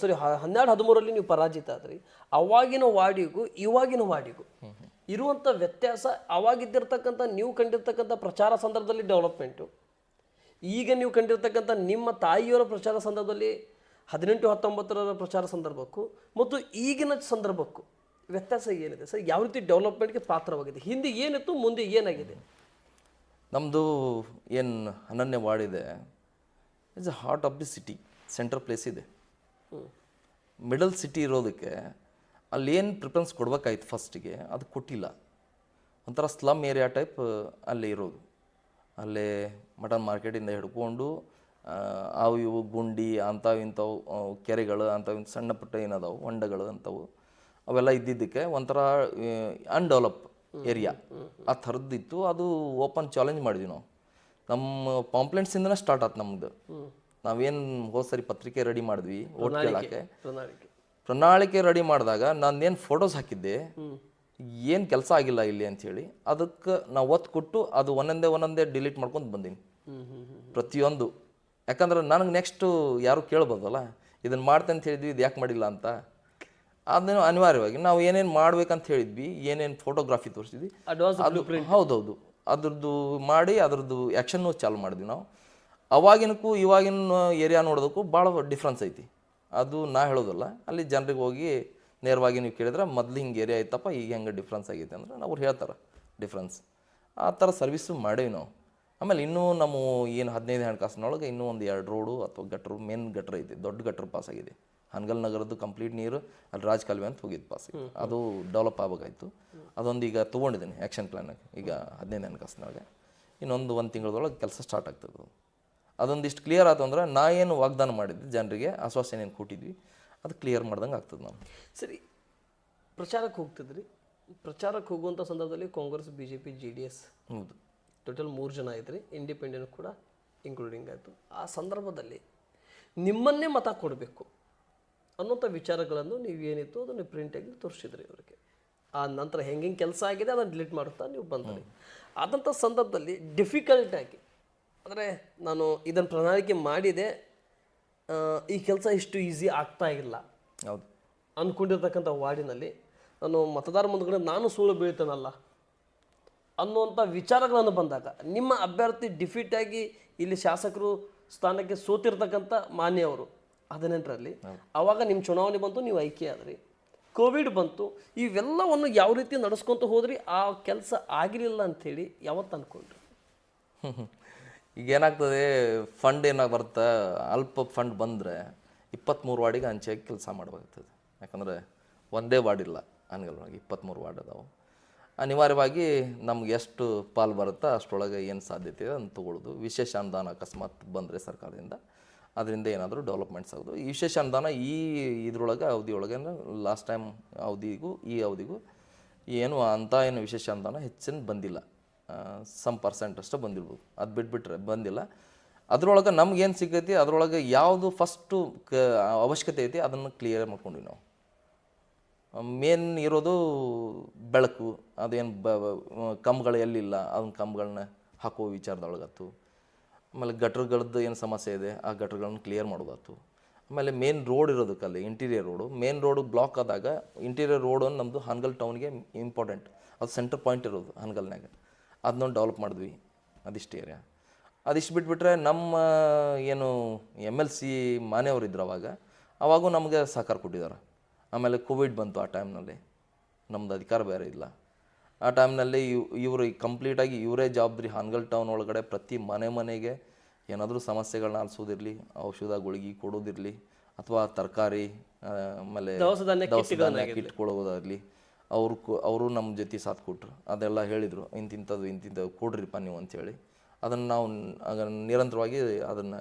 ಸಾರಿ ಹನ್ನೆರಡು ಹದಿಮೂರಲ್ಲಿ ನೀವು ಪರಾಜಿತ ಆದ್ರಿ. ಅವಾಗಿನ ವಾರ್ಡಿಗೂ ಇವಾಗಿನ ವಾರ್ಡಿಗೂ ಇರುವಂಥ ವ್ಯತ್ಯಾಸ ಅವಾಗಿದ್ದಿರ್ತಕ್ಕಂಥ ನೀವು ಕಂಡಿರ್ತಕ್ಕಂಥ ಪ್ರಚಾರ ಸಂದರ್ಭದಲ್ಲಿ ಡೆವಲಪ್ಮೆಂಟು ಈಗ ನೀವು ಕಂಡಿರ್ತಕ್ಕಂಥ ನಿಮ್ಮ ತಾಯಿಯವರ ಪ್ರಚಾರ ಸಂದರ್ಭದಲ್ಲಿ ಹದಿನೆಂಟು ಹತ್ತೊಂಬತ್ತರ ಪ್ರಚಾರ ಸಂದರ್ಭಕ್ಕೂ ಮತ್ತು ಈಗಿನ ಸಂದರ್ಭಕ್ಕೂ ವ್ಯತ್ಯಾಸ ಏನಿದೆ? ಸರ್ ಯಾವ ರೀತಿ ಡೆವಲಪ್ಮೆಂಟ್ಗೆ ಪಾತ್ರವಾಗಿದೆ? ಹಿಂದೆ ಏನಿತ್ತು ಮುಂದೆ ಏನಾಗಿದೆ? ನಮ್ಮದು ಏನು ಅನನ್ಯ ವಾರ್ಡ್ ಇದೆ it's a heart of the city central place ಇದೆ ಮಿಡಲ್ ಸಿಟಿ ಇರೋದಕ್ಕೆ ಅಲ್ಲಿ ಏನು ಪ್ರಿಫರೆನ್ಸ್ ಕೊಡ್ಬೇಕಾಯ್ತು ಫಸ್ಟಿಗೆ ಅದು ಕೊಟ್ಟಿಲ್ಲ. ಒಂಥರ ಸ್ಲಮ್ ಏರಿಯಾ ಟೈಪ್ ಅಲ್ಲಿ ಇರೋದು. ಅಲ್ಲೇ ಮಟನ್ ಮಾರ್ಕೆಟಿಂದ ಹಿಡ್ಕೊಂಡು ಅವು ಇವು ಗುಂಡಿ ಅಂಥವು ಇಂಥವು ಕೆರೆಗಳು ಅಂಥವು ಇಂಥ ಸಣ್ಣ ಪುಟ್ಟ ಏನದಾವು ಹೊಂಡಗಳು ಅಂಥವು ಅವೆಲ್ಲ ಇದ್ದಿದ್ದಕ್ಕೆ ಒಂಥರ ಅನ್ಡೆವಲಪ್ ಏರಿಯಾ ಆ ಥರದ್ದಿತ್ತು ಅದು ಓಪನ್ ಚಾಲೆಂಜ್ ಮಾಡಿದ್ವಿ ನಾವು. ನಮ್ಮ ಪಾಂಪ್ಲೆಂಟ್ಸಿಂದನೇ ಸ್ಟಾರ್ಟ್ ಆಯ್ತು ನಮ್ಮದು ನಾವೇನು ಹೋದ ಸರಿ ಪತ್ರಿಕೆ ರೆಡಿ ಮಾಡಿದ್ವಿ ಓಟ್ ಕೇಳಕ್ಕೆ. ಪ್ರಣಾಳಿಕೆ. ಪ್ರಣಾಳಿಕೆ ರೆಡಿ ಮಾಡಿದಾಗ ನಾನೇನು ಫೋಟೋಸ್ ಹಾಕಿದ್ದೆ ಏನು ಕೆಲಸ ಆಗಿಲ್ಲ ಇಲ್ಲಿ ಅಂಥೇಳಿ ಅದಕ್ಕೆ ನಾವು ಒತ್ತು ಕೊಟ್ಟು ಅದು ಒಂದೊಂದೇ ಒಂದೊಂದೇ ಡಿಲೀಟ್ ಮಾಡ್ಕೊಂಡು ಬಂದೀನಿ. ಪ್ರತಿಯೊಂದು. ಯಾಕಂದ್ರೆ ನನಗೆ ನೆಕ್ಸ್ಟು ಯಾರು ಕೇಳ್ಬೋದಲ್ಲ ಇದನ್ನು ಮಾಡ್ತೆ ಅಂತ ಹೇಳಿದ್ವಿ ಇದು ಯಾಕೆ ಮಾಡಿಲ್ಲ ಅಂತ. ಅದನ್ನು ಅನಿವಾರ್ಯವಾಗಿ ನಾವು ಏನೇನು ಮಾಡ್ಬೇಕಂತ ಹೇಳಿದ್ವಿ ಏನೇನು ಫೋಟೋಗ್ರಾಫಿ ತೋರಿಸಿದ್ವಿ. ಅದು ಹೌದೌದು. ಅದ್ರದ್ದು ಮಾಡಿ ಅದ್ರದ್ದು ಆ್ಯಕ್ಷನ್ನು ಚಾಲು ಮಾಡಿದ್ವಿ ನಾವು. ಅವಾಗಿನಕ್ಕೂ ಇವಾಗಿನ ಏರಿಯಾ ನೋಡೋದಕ್ಕೂ ಭಾಳ ಡಿಫ್ರೆನ್ಸ್ ಐತಿ. ಅದು ನಾ ಹೇಳೋದಲ್ಲ ಅಲ್ಲಿ ಜನರಿಗೆ ಹೋಗಿ ನೇರವಾಗಿ ನೀವು ಕೇಳಿದ್ರೆ ಮೊದಲು ಹಿಂಗೆ ಏರಿಯಾ ಐತಪ್ಪ ಈಗ ಹೆಂಗೆ ಡಿಫ್ರೆನ್ಸ್ ಆಗೈತೆ ಅಂದ್ರೆ ಅವ್ರು ಹೇಳ್ತಾರೆ ಡಿಫ್ರೆನ್ಸ್ ಆ ಥರ ಸರ್ವಿಸು ಮಾಡೇವಿ ನಾವು. ಆಮೇಲೆ ಇನ್ನೂ ನಮ್ಮ ಏನು ಹದಿನೈದು ಹಣಕಾಸಿನೊಳಗೆ ಇನ್ನೂ ಒಂದು ಎರಡು ರೋಡು ಅಥವಾ ಗಟ್ರು ಮೇನ್ ಗಟ್ರ ಐತಿ ದೊಡ್ಡ ಗಟ್ರ ಪಾಸ್ ಆಗಿದೆ. ಹನ್ಗಲ್ ನಗರದ್ದು ಕಂಪ್ಲೀಟ್ ನೀರು ಅಲ್ಲಿ ರಾಜ್ ಕಾಲುವೆ ಅಂತ ಹೋಗಿದ್ದು ಪಾಸ್ ಅದು ಡೆವಲಪ್ ಆಗಬೇಕಾಯ್ತು. ಅದೊಂದು ಈಗ ತೊಗೊಂಡಿದ್ದೀನಿ ಆ್ಯಕ್ಷನ್ ಪ್ಲ್ಯಾನಾಗ ಈಗ ಹದಿನೈದು ಹಣಕಾಸಿನೊಳಗೆ. ಇನ್ನೊಂದು ಒಂದು ತಿಂಗಳದೊಳಗೆ ಕೆಲಸ ಸ್ಟಾರ್ಟ್ ಆಗ್ತದೆ ಅದು. ಅದೊಂದಿಷ್ಟು ಕ್ಲಿಯರ್ ಆಯ್ತು ಅಂದ್ರೆ ನಾ ಏನು ವಾಗ್ದಾನ ಮಾಡಿದ್ದೆ ಜನರಿಗೆ ಆಶ್ವಾಸನೆ ಏನು ಕೊಟ್ಟಿದ್ವಿ ಅದು ಕ್ಲಿಯರ್ ಮಾಡ್ದಂಗೆ ಆಗ್ತದೆ ನಾನು ಸರಿ ಪ್ರಚಾರಕ್ಕೆ ಹೋಗ್ತಿದ್ರಿ. ಪ್ರಚಾರಕ್ಕೆ ಹೋಗುವಂಥ ಸಂದರ್ಭದಲ್ಲಿ Congress B J P J D S ಹೌದು. ಟೋಟಲ್ ಮೂರು ಜನ ಇದ್ರಿ ಇಂಡಿಪೆಂಡೆಂಟ್ ಕೂಡ ಇನ್ಕ್ಲೂಡಿಂಗ್ ಆಯಿತು. ಆ ಸಂದರ್ಭದಲ್ಲಿ ನಿಮ್ಮನ್ನೇ ಮತ ಕೊಡಬೇಕು ಅನ್ನೋಂಥ ವಿಚಾರಗಳನ್ನು ನೀವು ಏನಿತ್ತು ಅದನ್ನು ಪ್ರಿಂಟಾಗಿ ತೋರಿಸಿದ್ರಿ ಅವರಿಗೆ. ಆ ನಂತರ ಹೆಂಗೆ ಕೆಲಸ ಆಗಿದೆ ಅದನ್ನು ಡಿಲೀಟ್ ಮಾಡುತ್ತಾ ನೀವು ಬಂದ್ರಿ. ಆದಂಥ ಸಂದರ್ಭದಲ್ಲಿ ಡಿಫಿಕಲ್ಟಾಗಿ ಅಂದರೆ ನಾನು ಇದನ್ನು ಪ್ರಣಾಳಿಕೆ ಮಾಡಿದೆ ಈ ಕೆಲಸ ಇಷ್ಟು ಈಸಿ ಆಗ್ತಾ ಇಲ್ಲ ಹೌದು. ಅಂದ್ಕೊಂಡಿರ್ತಕ್ಕಂಥ ವಾರ್ಡಿನಲ್ಲಿ ನಾನು ಮತದಾರ ಮುಂದ್ಗಡೆ ನಾನು ಸುಳ್ಳು ಬೀಳ್ತೇನಲ್ಲ. ಅನ್ನುವಂಥ ವಿಚಾರಗಳನ್ನು ಬಂದಾಗ ನಿಮ್ಮ ಅಭ್ಯರ್ಥಿ ಡಿಫೀಟ್ ಆಗಿ ಇಲ್ಲಿ ಶಾಸಕರು ಸ್ಥಾನಕ್ಕೆ ಸೋತಿರ್ತಕ್ಕಂಥ ಮಾನ್ಯವರು ಹದಿನೆಂಟರಲ್ಲಿ ಆವಾಗ ನಿಮ್ಮ ಚುನಾವಣೆ ಬಂತು ನೀವು ಆಯ್ಕೆ ಆದ್ರಿ. ಕೋವಿಡ್ ಬಂತು ಇವೆಲ್ಲವನ್ನು ಯಾವ ರೀತಿ ನಡೆಸ್ಕೊಂತ ಹೋದ್ರಿ? ಆ ಕೆಲಸ ಆಗಿರಲಿಲ್ಲ ಅಂಥೇಳಿ ಯಾವತ್ತು ಅಂದ್ಕೊಂಡ್ರಿ *laughs* ಈಗ ಏನಾಗ್ತದೆ ಫಂಡ್ ಏನಾಗ ಬರುತ್ತೆ? ಅಲ್ಪ ಫಂಡ್ ಬಂದರೆ ಇಪ್ಪತ್ತ್ಮೂರು ವಾರ್ಡಿಗೆ ಅಂಚೆಯಾಗಿ ಕೆಲಸ ಮಾಡಬೇಕಾಗ್ತದೆ. ಯಾಕಂದರೆ ಒಂದೇ ವಾರ್ಡ್ ಇಲ್ಲ ಅನ್ಗಲ್ವಾಗಿ ಇಪ್ಪತ್ತ್ಮೂರು ವಾರ್ಡ್ ಅದಾವೆ. ಅನಿವಾರ್ಯವಾಗಿ ನಮ್ಗೆ ಎಷ್ಟು ಪಾಲು ಬರುತ್ತೋ ಅಷ್ಟರೊಳಗೆ ಏನು ಸಾಧ್ಯತೆ ಇದೆ ಅದನ್ನು ತಗೊಳ್ಳೋದು. ವಿಶೇಷ ಅನುದಾನ ಅಕಸ್ಮಾತ್ ಬಂದರೆ ಸರ್ಕಾರದಿಂದ. ಅದರಿಂದ ಏನಾದರೂ ಡೆವಲಪ್ಮೆಂಟ್ಸ್ ಆಗೋದು. ಈ ವಿಶೇಷ ಅನುದಾನ ಈ ಇದ್ರೊಳಗೆ ಅವಧಿಯೊಳಗೆ ಲಾಸ್ಟ್ ಟೈಮ್ ಅವಧಿಗೂ, ಈ ಅವಧಿಗೂ ಏನು ಅಂಥ ಏನು ವಿಶೇಷ ಅನುದಾನ ಹೆಚ್ಚಿನ ಬಂದಿಲ್ಲ. ಸಮ್ ಪರ್ಸೆಂಟ್ ಅಷ್ಟೇ ಬಂದಿರ್ಬೋದು. ಅದು ಬಿಟ್ಬಿಟ್ರೆ ಬಂದಿಲ್ಲ. ಅದ್ರೊಳಗೆ ನಮ್ಗೇನು ಸಿಗತಿ? ಅದರೊಳಗೆ ಯಾವುದು ಫಸ್ಟು ಕ ಅವಶ್ಯಕತೆ ಐತಿ ಅದನ್ನು ಕ್ಲಿಯರ್ ಮಾಡ್ಕೊಂಡ್ವಿ ನಾವು. ಮೇನ್ ಇರೋದು ಬೆಳಕು, ಅದೇನು ಬ ಕಂಬಗಳು ಎಲ್ಲಿಲ್ಲ ಅದನ್ನ ಕಂಬಗಳನ್ನ ಹಾಕೋ ವಿಚಾರದೊಳಗತ್ತು. ಆಮೇಲೆ ಗಟ್ರಗಳದ್ದು ಏನು ಸಮಸ್ಯೆ ಇದೆ, ಆ ಗಟ್ರಗಳನ್ನ ಕ್ಲಿಯರ್ ಮಾಡೋದಾಯ್ತು ಆಮೇಲೆ main road ಇರೋದಕ್ಕಲ್ಲಿ interior road main road block ಆದಾಗ ಇಂಟೀರಿಯರ್ ರೋಡು ನಮ್ಮದು ಹನ್ಗಲ್ ಟೌನ್ಗೆ ಇಂಪಾರ್ಟೆಂಟ್ ಅದು ಸೆಂಟರ್ ಪಾಯಿಂಟ್ ಇರೋದು ಹಾನಗಲ್ನಾಗ ಅದನ್ನೊಂದು ಡೆವಲಪ್ ಮಾಡಿದ್ವಿ, ಅದಿಷ್ಟು ಏರಿಯಾ ಅದಿಷ್ಟು ಬಿಟ್ಬಿಟ್ರೆ ನಮ್ಮ, ಏನು ಎಂ ಎಲ್ ಸಿ ಮಾನೆಯವರು ಇದ್ರು ಅವಾಗ, ಅವಾಗೂ ನಮಗೆ ಸಹಕಾರ ಕೊಟ್ಟಿದ್ದಾರೆ. ಆಮೇಲೆ ಕೋವಿಡ್ ಬಂತು ಆ ಟೈಮ್ನಲ್ಲಿ. ನಮ್ಮದು ಅಧಿಕಾರ ಬೇರೆ ಇಲ್ಲ. ಆ ಟೈಮ್ನಲ್ಲಿ ಇವ್ ಇವರು ಕಂಪ್ಲೀಟಾಗಿ ಇವರೇ ಜವಾಬ್ದಾರಿ ಹಾನ್ಗಲ್ ಟೌನ್ ಒಳಗಡೆ ಪ್ರತಿ ಮನೆ ಮನೆಗೆ ಏನಾದರೂ ಸಮಸ್ಯೆಗಳನ್ನ ಆಲಿಸೋದಿರಲಿ ಔಷಧ ಗುಳಿಗೆ ಕೊಡೋದಿರಲಿ ಅಥವಾ ತರಕಾರಿ ಆಮೇಲೆ ದವಸಧಾನ್ಯ ದವಸ ಧಾನ್ಯ ಕಿಟ್ ಕೊಡೋದಾಗಲಿ ಅವರು ಅವರು ನಮ್ಮ ಜೊತೆ ಸಾಥ್ ಕೊಟ್ರು. ಅದೆಲ್ಲ ಹೇಳಿದರು ಇಂತಿಂಥದ್ದು ಇಂತಿಂಥದ್ದು ಕೊಡ್ರಿಪ್ಪ ನೀವು ಅಂಥೇಳಿ. ಅದನ್ನು ನಾವು ನಿರಂತರವಾಗಿ ಅದನ್ನು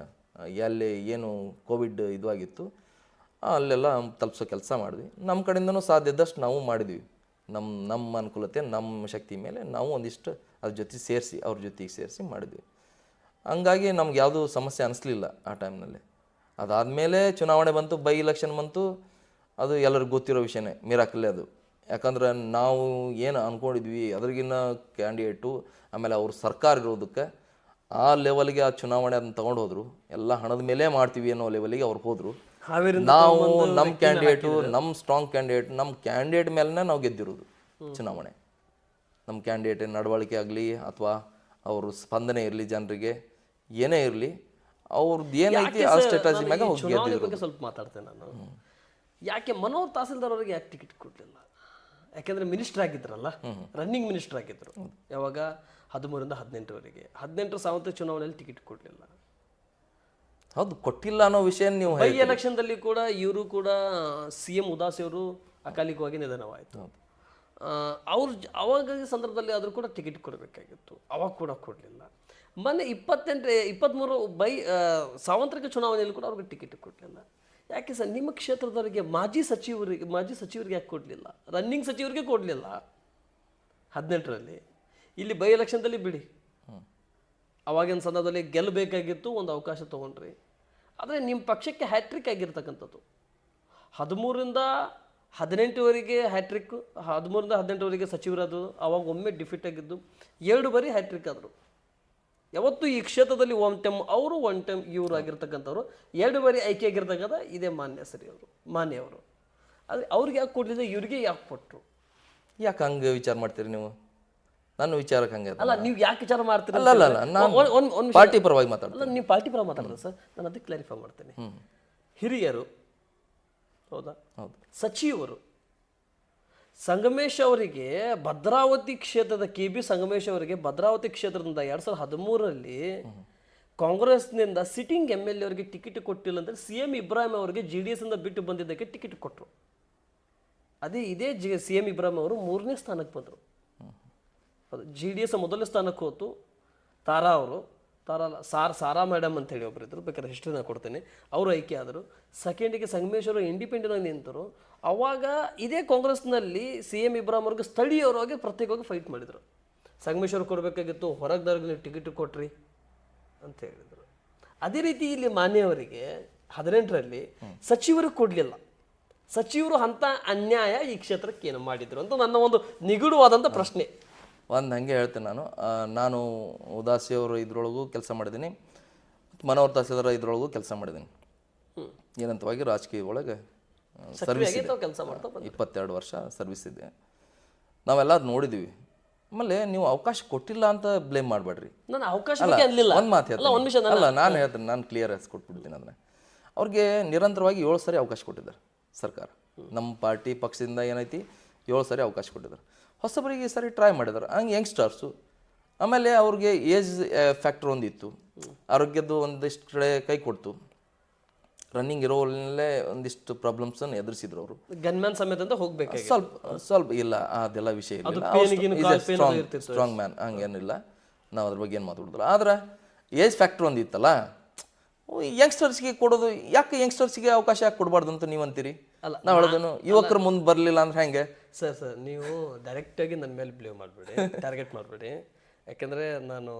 ಎಲ್ಲಿ ಏನು ಕೋವಿಡ್ ಇದು ಆಗಿತ್ತು ಅಲ್ಲೆಲ್ಲ ತಲುಪಿಸೋ ಕೆಲಸ ಮಾಡಿದ್ವಿ. ನಮ್ಮ ಕಡೆಯಿಂದನೂ ಸಾಧ್ಯ ಇದ್ದಷ್ಟು ನಾವು ಮಾಡಿದ್ವಿ. ನಮ್ಮ ನಮ್ಮ ಅನುಕೂಲತೆ, ನಮ್ಮ ಶಕ್ತಿ ಮೇಲೆ ನಾವು ಒಂದಿಷ್ಟು ಅದ್ರ ಜೊತೆ ಸೇರಿಸಿ, ಅವ್ರ ಜೊತೆಗೆ ಸೇರಿಸಿ ಮಾಡಿದ್ವಿ. ಹಂಗಾಗಿ ನಮ್ಗೆ ಯಾವುದೂ ಸಮಸ್ಯೆ ಅನಿಸ್ಲಿಲ್ಲ ಆ ಟೈಮ್ನಲ್ಲಿ. ಅದಾದಮೇಲೆ ಚುನಾವಣೆ ಬಂತು, ಬೈ ಇಲೆಕ್ಷನ್ ಬಂತು, ಅದು ಎಲ್ಲರಿಗೂ ಗೊತ್ತಿರೋ ವಿಷಯನೇ ಮಿರಾಕಲ್ಲೇ ಅದು. ಯಾಕಂದ್ರೆ ನಾವು ಏನು ಅಂದ್ಕೊಂಡಿದ್ವಿ ಅದ್ರಿಗಿನ್ನ ಕ್ಯಾಂಡಿಡೇಟು ಆಮೇಲೆ ಅವ್ರ ಸರ್ಕಾರ ಇರೋದಕ್ಕೆ, ಆ ಲೆವೆಲ್ಗೆ ಆ ಚುನಾವಣೆ ಅದನ್ನು ತೊಗೊಂಡು ಹೋದರು ಎಲ್ಲ ಹಣದ ಮೇಲೆ ಮಾಡ್ತೀವಿ ಅನ್ನೋ ಲೆವೆಲಿಗೆ ಅವ್ರು ಹೋದರು. ನಾವು ನಮ್ಮ ಕ್ಯಾಂಡಿಡೇಟು ನಮ್ಮ ಸ್ಟ್ರಾಂಗ್ ಕ್ಯಾಂಡಿಡೇಟ್ ನಮ್ಮ ಕ್ಯಾಂಡಿಡೇಟ್ ಮೇಲೇ ನಾವು ಗೆದ್ದಿರೋದು ಚುನಾವಣೆ. ನಮ್ಮ ಕ್ಯಾಂಡಿಡೇಟ್ ನಡವಳಿಕೆ ಆಗಲಿ ಅಥವಾ ಅವರು ಸ್ಪಂದನೆ ಇರಲಿ ಜನರಿಗೆ ಏನೇ ಇರಲಿ ಅವ್ರದ್ದು ಏನೈತಿ ಆ ಸ್ಟ್ರಾಟಜಿ ಮ್ಯಾಗ ಹೋಗಿ ಗೆದ್ದಿರೋದು? ಸ್ವಲ್ಪ ಮಾತಾಡ್ತೇನೆ ನಾನು. ಯಾಕೆ ಮನೋಹರ್ ತಹಸೀಲ್ದಾರ್ ಅವರಿಗೆ ಯಾಕೆ ಟಿಕೆಟ್ ಕೊಡಲಿಲ್ಲ? ಯಾಕೆಂದ್ರೆ ಮಿನಿಸ್ಟರ್ ಆಗಿದ್ರಲ್ಲ ರನ್ನಿಂಗ್ ಮಿನಿಸ್ಟರ್ ಆಗಿದ್ರು. ಯಾವಾಗ ಹದಿಮೂರಿಂದ ಹದಿನೆಂಟರವರೆಗೆ. ಹದಿನೆಂಟರ ಸಾವಂತ ಚುನಾವಣೆಯಲ್ಲಿ ಟಿಕೆಟ್ ಕೊಡಲಿಲ್ಲ. ಹೌದು ಕೊಟ್ಟಿಲ್ಲ ಅನ್ನೋ ವಿಷಯ ನೀವು ಬೈ ಎಲೆಕ್ಷನ್ದಲ್ಲಿ ಕೂಡ ಇವರು ಕೂಡ ಸಿ ಎಂ ಉದಾಸಿ ಅವರು ಅಕಾಲಿಕವಾಗಿ ನಿಧನವಾಯಿತು. ಅವ್ರ ಅವಾಗ ಸಂದರ್ಭದಲ್ಲಿ ಆದರೂ ಕೂಡ ಟಿಕೆಟ್ ಕೊಡಬೇಕಾಗಿತ್ತು. ಅವಾಗ ಕೂಡ ಕೊಡಲಿಲ್ಲ. ಮೊನ್ನೆ ಇಪ್ಪತ್ತೆಂಟು ಇಪ್ಪತ್ತ್ಮೂರು ಬೈ ಸಾವಂತ್ರಿಕ ಚುನಾವಣೆಯಲ್ಲಿ ಕೂಡ ಅವ್ರಿಗೆ ಟಿಕೆಟ್ ಕೊಡಲಿಲ್ಲ. ಯಾಕೆ ಸರ್ ನಿಮ್ಮ ಕ್ಷೇತ್ರದವರಿಗೆ ಮಾಜಿ ಸಚಿವರಿಗೆ ಮಾಜಿ ಸಚಿವರಿಗೆ ಯಾಕೆ ಕೊಡಲಿಲ್ಲ? ರನ್ನಿಂಗ್ ಸಚಿವರಿಗೆ ಕೊಡಲಿಲ್ಲ. ಹದಿನೆಂಟರಲ್ಲಿ. ಇಲ್ಲಿ ಬೈ ಎಲೆಕ್ಷನ್ದಲ್ಲಿ ಬಿಡಿ. ಅವಾಗಿನ ಸಂದರ್ಭದಲ್ಲಿ ಗೆಲ್ಲಬೇಕಾಗಿತ್ತು ಒಂದು ಅವಕಾಶ ತೊಗೊಂಡ್ರಿ. ಆದರೆ ನಿಮ್ಮ ಪಕ್ಷಕ್ಕೆ ಹ್ಯಾಟ್ರಿಕ್ ಆಗಿರ್ತಕ್ಕಂಥದ್ದು. ಹದಿಮೂರರಿಂದ ಹದಿನೆಂಟುವರೆಗೆ ಹ್ಯಾಟ್ರಿಕ್ ಹದಿಮೂರಿಂದ ಹದಿನೆಂಟುವರೆಗೆ ಸಚಿವರಾದರು, ಅವಾಗ ಒಮ್ಮೆ ಡಿಫಿಟ್ ಆಗಿದ್ದು, ಎರಡು ಬಾರಿ ಹ್ಯಾಟ್ರಿಕ್ ಆದರು. ಯಾವತ್ತು ಈ ಕ್ಷೇತ್ರದಲ್ಲಿ ಒನ್ ಟೈಮ್ ಅವರು ಒನ್ ಟೈಮ್ ಇವರು ಆಗಿರ್ತಕ್ಕಂಥವ್ರು, ಎರಡು ಬಾರಿ ಆಯ್ಕೆ ಆಗಿರ್ತಕ್ಕಂಥ ಇದೇ ಮಾನ್ಯ ಸರಿ ಅವರು, ಮಾನ್ಯ ಅವರು. ಆದರೆ ಅವ್ರಿಗೆ ಯಾಕೆ ಕೊಟ್ಟಿದ್ದೆ ಇವ್ರಿಗೆ ಯಾಕೆ ಕೊಟ್ಟರು ಯಾಕೆ ಹಂಗೆ ವಿಚಾರ ಮಾಡ್ತೀರಿ ನೀವು? ನನ್ನ ವಿಚಾರಕ್ಕೆ ಹಂಗೆ ಅಲ್ಲ ನೀವು ಯಾಕೆ ವಿಚಾರ ಮಾಡ್ತೀರಿ ಅಲ್ಲ ಅಲ್ಲ ನಾನು ಒಂದು ಪಾರ್ಟಿ ಪರವಾಗಿ ಮಾತಾಡ್ತೀನಿ. ಅಲ್ಲ ನೀವು ಪಾರ್ಟಿ ಪರ ಮಾತಾಡಿದ್ರೆ ಸರ್? ನಾನು ಅದಕ್ಕೆ ಕ್ಲಾರಿಫೈ ಮಾಡ್ತೇನೆ. ಹಿರಿಯರು ಹೌದಾ? ಹೌದು. ಸಚಿವರು ಸಂಗಮೇಶ್ ಅವರಿಗೆ ಭದ್ರಾವತಿ ಕ್ಷೇತ್ರದ ಕೆ ಬಿ ಸಂಗಮೇಶ್ ಅವರಿಗೆ ಭದ್ರಾವತಿ ಕ್ಷೇತ್ರದಿಂದ ಎರಡು ಸಾವಿರದ ಹದಿಮೂರರಲ್ಲಿ ಕಾಂಗ್ರೆಸ್ನಿಂದ ಸಿಟ್ಟಿಂಗ್ ಎಂ ಎಲ್ ಎ ಅವರಿಗೆ ಟಿಕೆಟ್ ಕೊಟ್ಟಿಲ್ಲ ಅಂದ್ರೆ ಸಿ ಎಂ ಇಬ್ರಾಹಿಂ ಅವರಿಗೆ ಜೆ ಡಿ ಎಸ್ ಇಂದ ಬಿಟ್ಟು ಬಂದಿದ್ದಕ್ಕೆ ಟಿಕೆಟ್ ಕೊಟ್ಟರು ಅದೇ ಇದೇ ಜಿ ಸಿ ಎಂ ಇಬ್ರಾಹಿಂ ಅವರು ಮೂರನೇ ಸ್ಥಾನಕ್ಕೆ ಬಂದರು. ಜಿ ಡಿ ಎಸ್ ಮೊದಲ ಸ್ಥಾನಕ್ಕೆ ಹೋತು. ತಾರಾ ಅವರು, ತಾರಾ ಸಾರ್, ಸಾರಾ ಮೇಡಮ್ ಅಂತ ಹೇಳಿ ಒಬ್ಬರು ಇದ್ರು ಬೇಕಾದ್ರೆ ಹಿಸ್ಟ್ರಿನ ಕೊಡ್ತೇನೆ. ಅವರು ಆಯ್ಕೆ ಆದರು. ಸೆಕೆಂಡಿಗೆ ಸಂಗಮೇಶ್ವರ ಇಂಡಿಪೆಂಡೆಂಟಾಗಿ ಇಂಡಿಪೆಂಡೆಂಟ್ ಆಗಿ ನಿಂತರು. ಅವಾಗ ಇದೇ ಕಾಂಗ್ರೆಸ್ನಲ್ಲಿ ಸಿ ಎಂ ಇಬ್ರಾಹಿಂ ಅವ್ರಿಗೆ ಸ್ಥಳೀಯವಾಗಿ ಪ್ರತ್ಯೇಕವಾಗಿ ಫೈಟ್ ಮಾಡಿದರು. ಸಂಗಮೇಶ್ವರ್ ಕೊಡಬೇಕಾಗಿತ್ತು ಹೊರಗ್ದವ್ರಿಗೆ ನೀವು ಟಿಕೆಟ್ ಕೊಟ್ರಿ ಅಂತ ಹೇಳಿದರು. ಅದೇ ರೀತಿ ಇಲ್ಲಿ ಮಾನ್ಯವರಿಗೆ ಹದಿನೆಂಟರಲ್ಲಿ ಸಚಿವರು ಕೊಡಲಿಲ್ಲ. ಸಚಿವರು ಅಂತ ಅನ್ಯಾಯ ಈ ಕ್ಷೇತ್ರಕ್ಕೆ ಏನು ಮಾಡಿದರು ಅಂತ ನನ್ನ ಒಂದು ನಿಗೂಢವಾದಂಥ ಪ್ರಶ್ನೆ. ಒಂದು ಹಂಗೆ ಹೇಳ್ತೇನೆ ನಾನು. ನಾನು ಉದಾಸಿಯವರು ಇದ್ರೊಳಗೂ ಕೆಲಸ ಮಾಡಿದ್ದೀನಿ. ಮನೋಹರ್ ದಾಸಿಯವರ ಇದ್ರೊಳಗೂ ಕೆಲಸ ಮಾಡಿದ್ದೀನಿ. ಏನಂತವಾಗಿ ರಾಜಕೀಯ ಒಳಗೆ ಸರ್ವಿಸ್ ಕೆಲಸ. ಇಪ್ಪತ್ತೆರಡು ವರ್ಷ ಸರ್ವಿಸ್ ಇದೆ. ನಾವೆಲ್ಲ ನೋಡಿದ್ದೀವಿ ಆಮೇಲೆ ನೀವು ಅವಕಾಶ ಕೊಟ್ಟಿಲ್ಲ ಅಂತ ಬ್ಲೇಮ್ ಮಾಡಬೇಡ್ರಿ. ನಾನು ಅವಕಾಶ ಅನ್ಲಿಲ್ಲ ಒಂದು ಮಾತು ಅಲ್ಲ ಒಂದು ನಿಮಿಷ ಹೇಳ್ತೀನಿ ಅಲ್ಲ ನಾನು ಹೇಳ್ತೀನಿ ನಾನು ಕ್ಲಿಯರ್ ಆಗಿ ಕೊಟ್ಬಿಡ್ತೀನಿ ಅದನ್ನ. ಅವ್ರಿಗೆ ನಿರಂತರವಾಗಿ ಏಳು ಸರಿ ಅವಕಾಶ ಕೊಟ್ಟಿದ್ದಾರೆ ಸರ್ಕಾರ. ನಮ್ಮ ಪಾರ್ಟಿ ಪಕ್ಷದಿಂದ ಏನೈತಿ ಏಳು ಸರಿ ಅವಕಾಶ ಕೊಟ್ಟಿದ್ದಾರೆ. ಹೊಸಬರಿಗೆ ಸರಿ ಟ್ರೈ ಮಾಡಿದ್ದಾರೆ ಹಂಗೆ ಯಂಗ್ಸ್ಟರ್ಸು ಆಮೇಲೆ ಅವ್ರಿಗೆ ಏಜ್ ಫ್ಯಾಕ್ಟರ್ ಒಂದಿತ್ತು ಆರೋಗ್ಯದ್ದು ಒಂದಿಷ್ಟು ಕಡೆ ಕೈ ಕೊಡ್ತು. ರನ್ನಿಂಗ್ ಇರೋಲ್ಲೇ ಒಂದಿಷ್ಟು ಪ್ರಾಬ್ಲಮ್ಸನ್ನು ಎದುರಿಸಿದ್ರು ಅವರು. ಗನ್ಮ್ಯಾನ್ ಸಮೇತ ಹೋಗ್ಬೇಕು ಸ್ವಲ್ಪ ಸ್ವಲ್ಪ ಇಲ್ಲ ಅದೆಲ್ಲ ವಿಷಯ ಇಲ್ಲ. ಸ್ಟ್ರಾಂಗ್ ಸ್ಟ್ರಾಂಗ್ ಮ್ಯಾನ್ ಹಂಗೇನಿಲ್ಲ. ನಾವು ಅದ್ರ ಬಗ್ಗೆ ಏನು ಮಾತಾಡೋದಿಲ್ಲ. ಆದ್ರೆ ಏಜ್ ಫ್ಯಾಕ್ಟ್ರ್ ಒಂದು ಇತ್ತಲ್ಲ ಯಂಗ್ಸ್ಟರ್ಸ್ಗೆ ಕೊಡೋದು ಯಾಕೆ ಯಂಗ್ಸ್ಟರ್ಸ್ಗೆ ಅವಕಾಶ ಯಾಕೆ ಕೊಡಬಾರ್ದು ಅಂತ ನೀವು ಅಂತೀರಿ? ಅಲ್ಲ, ನಾವು ಹೇಳೋದನ್ನು ಯುವಕರು ಮುಂದೆ ಬರಲಿಲ್ಲ ಅಂದ್ರೆ ಹೆಂಗೆ? ಸರ್ ಸರ್ ನೀವು ಡೈರೆಕ್ಟಾಗಿ ನನ್ನ ಮೇಲೆ ಬ್ಲೇವ್ ಮಾಡಬೇಡಿ ಟಾರ್ಗೆಟ್ ಮಾಡಬೇಡಿ. ಯಾಕೆಂದರೆ ನಾನು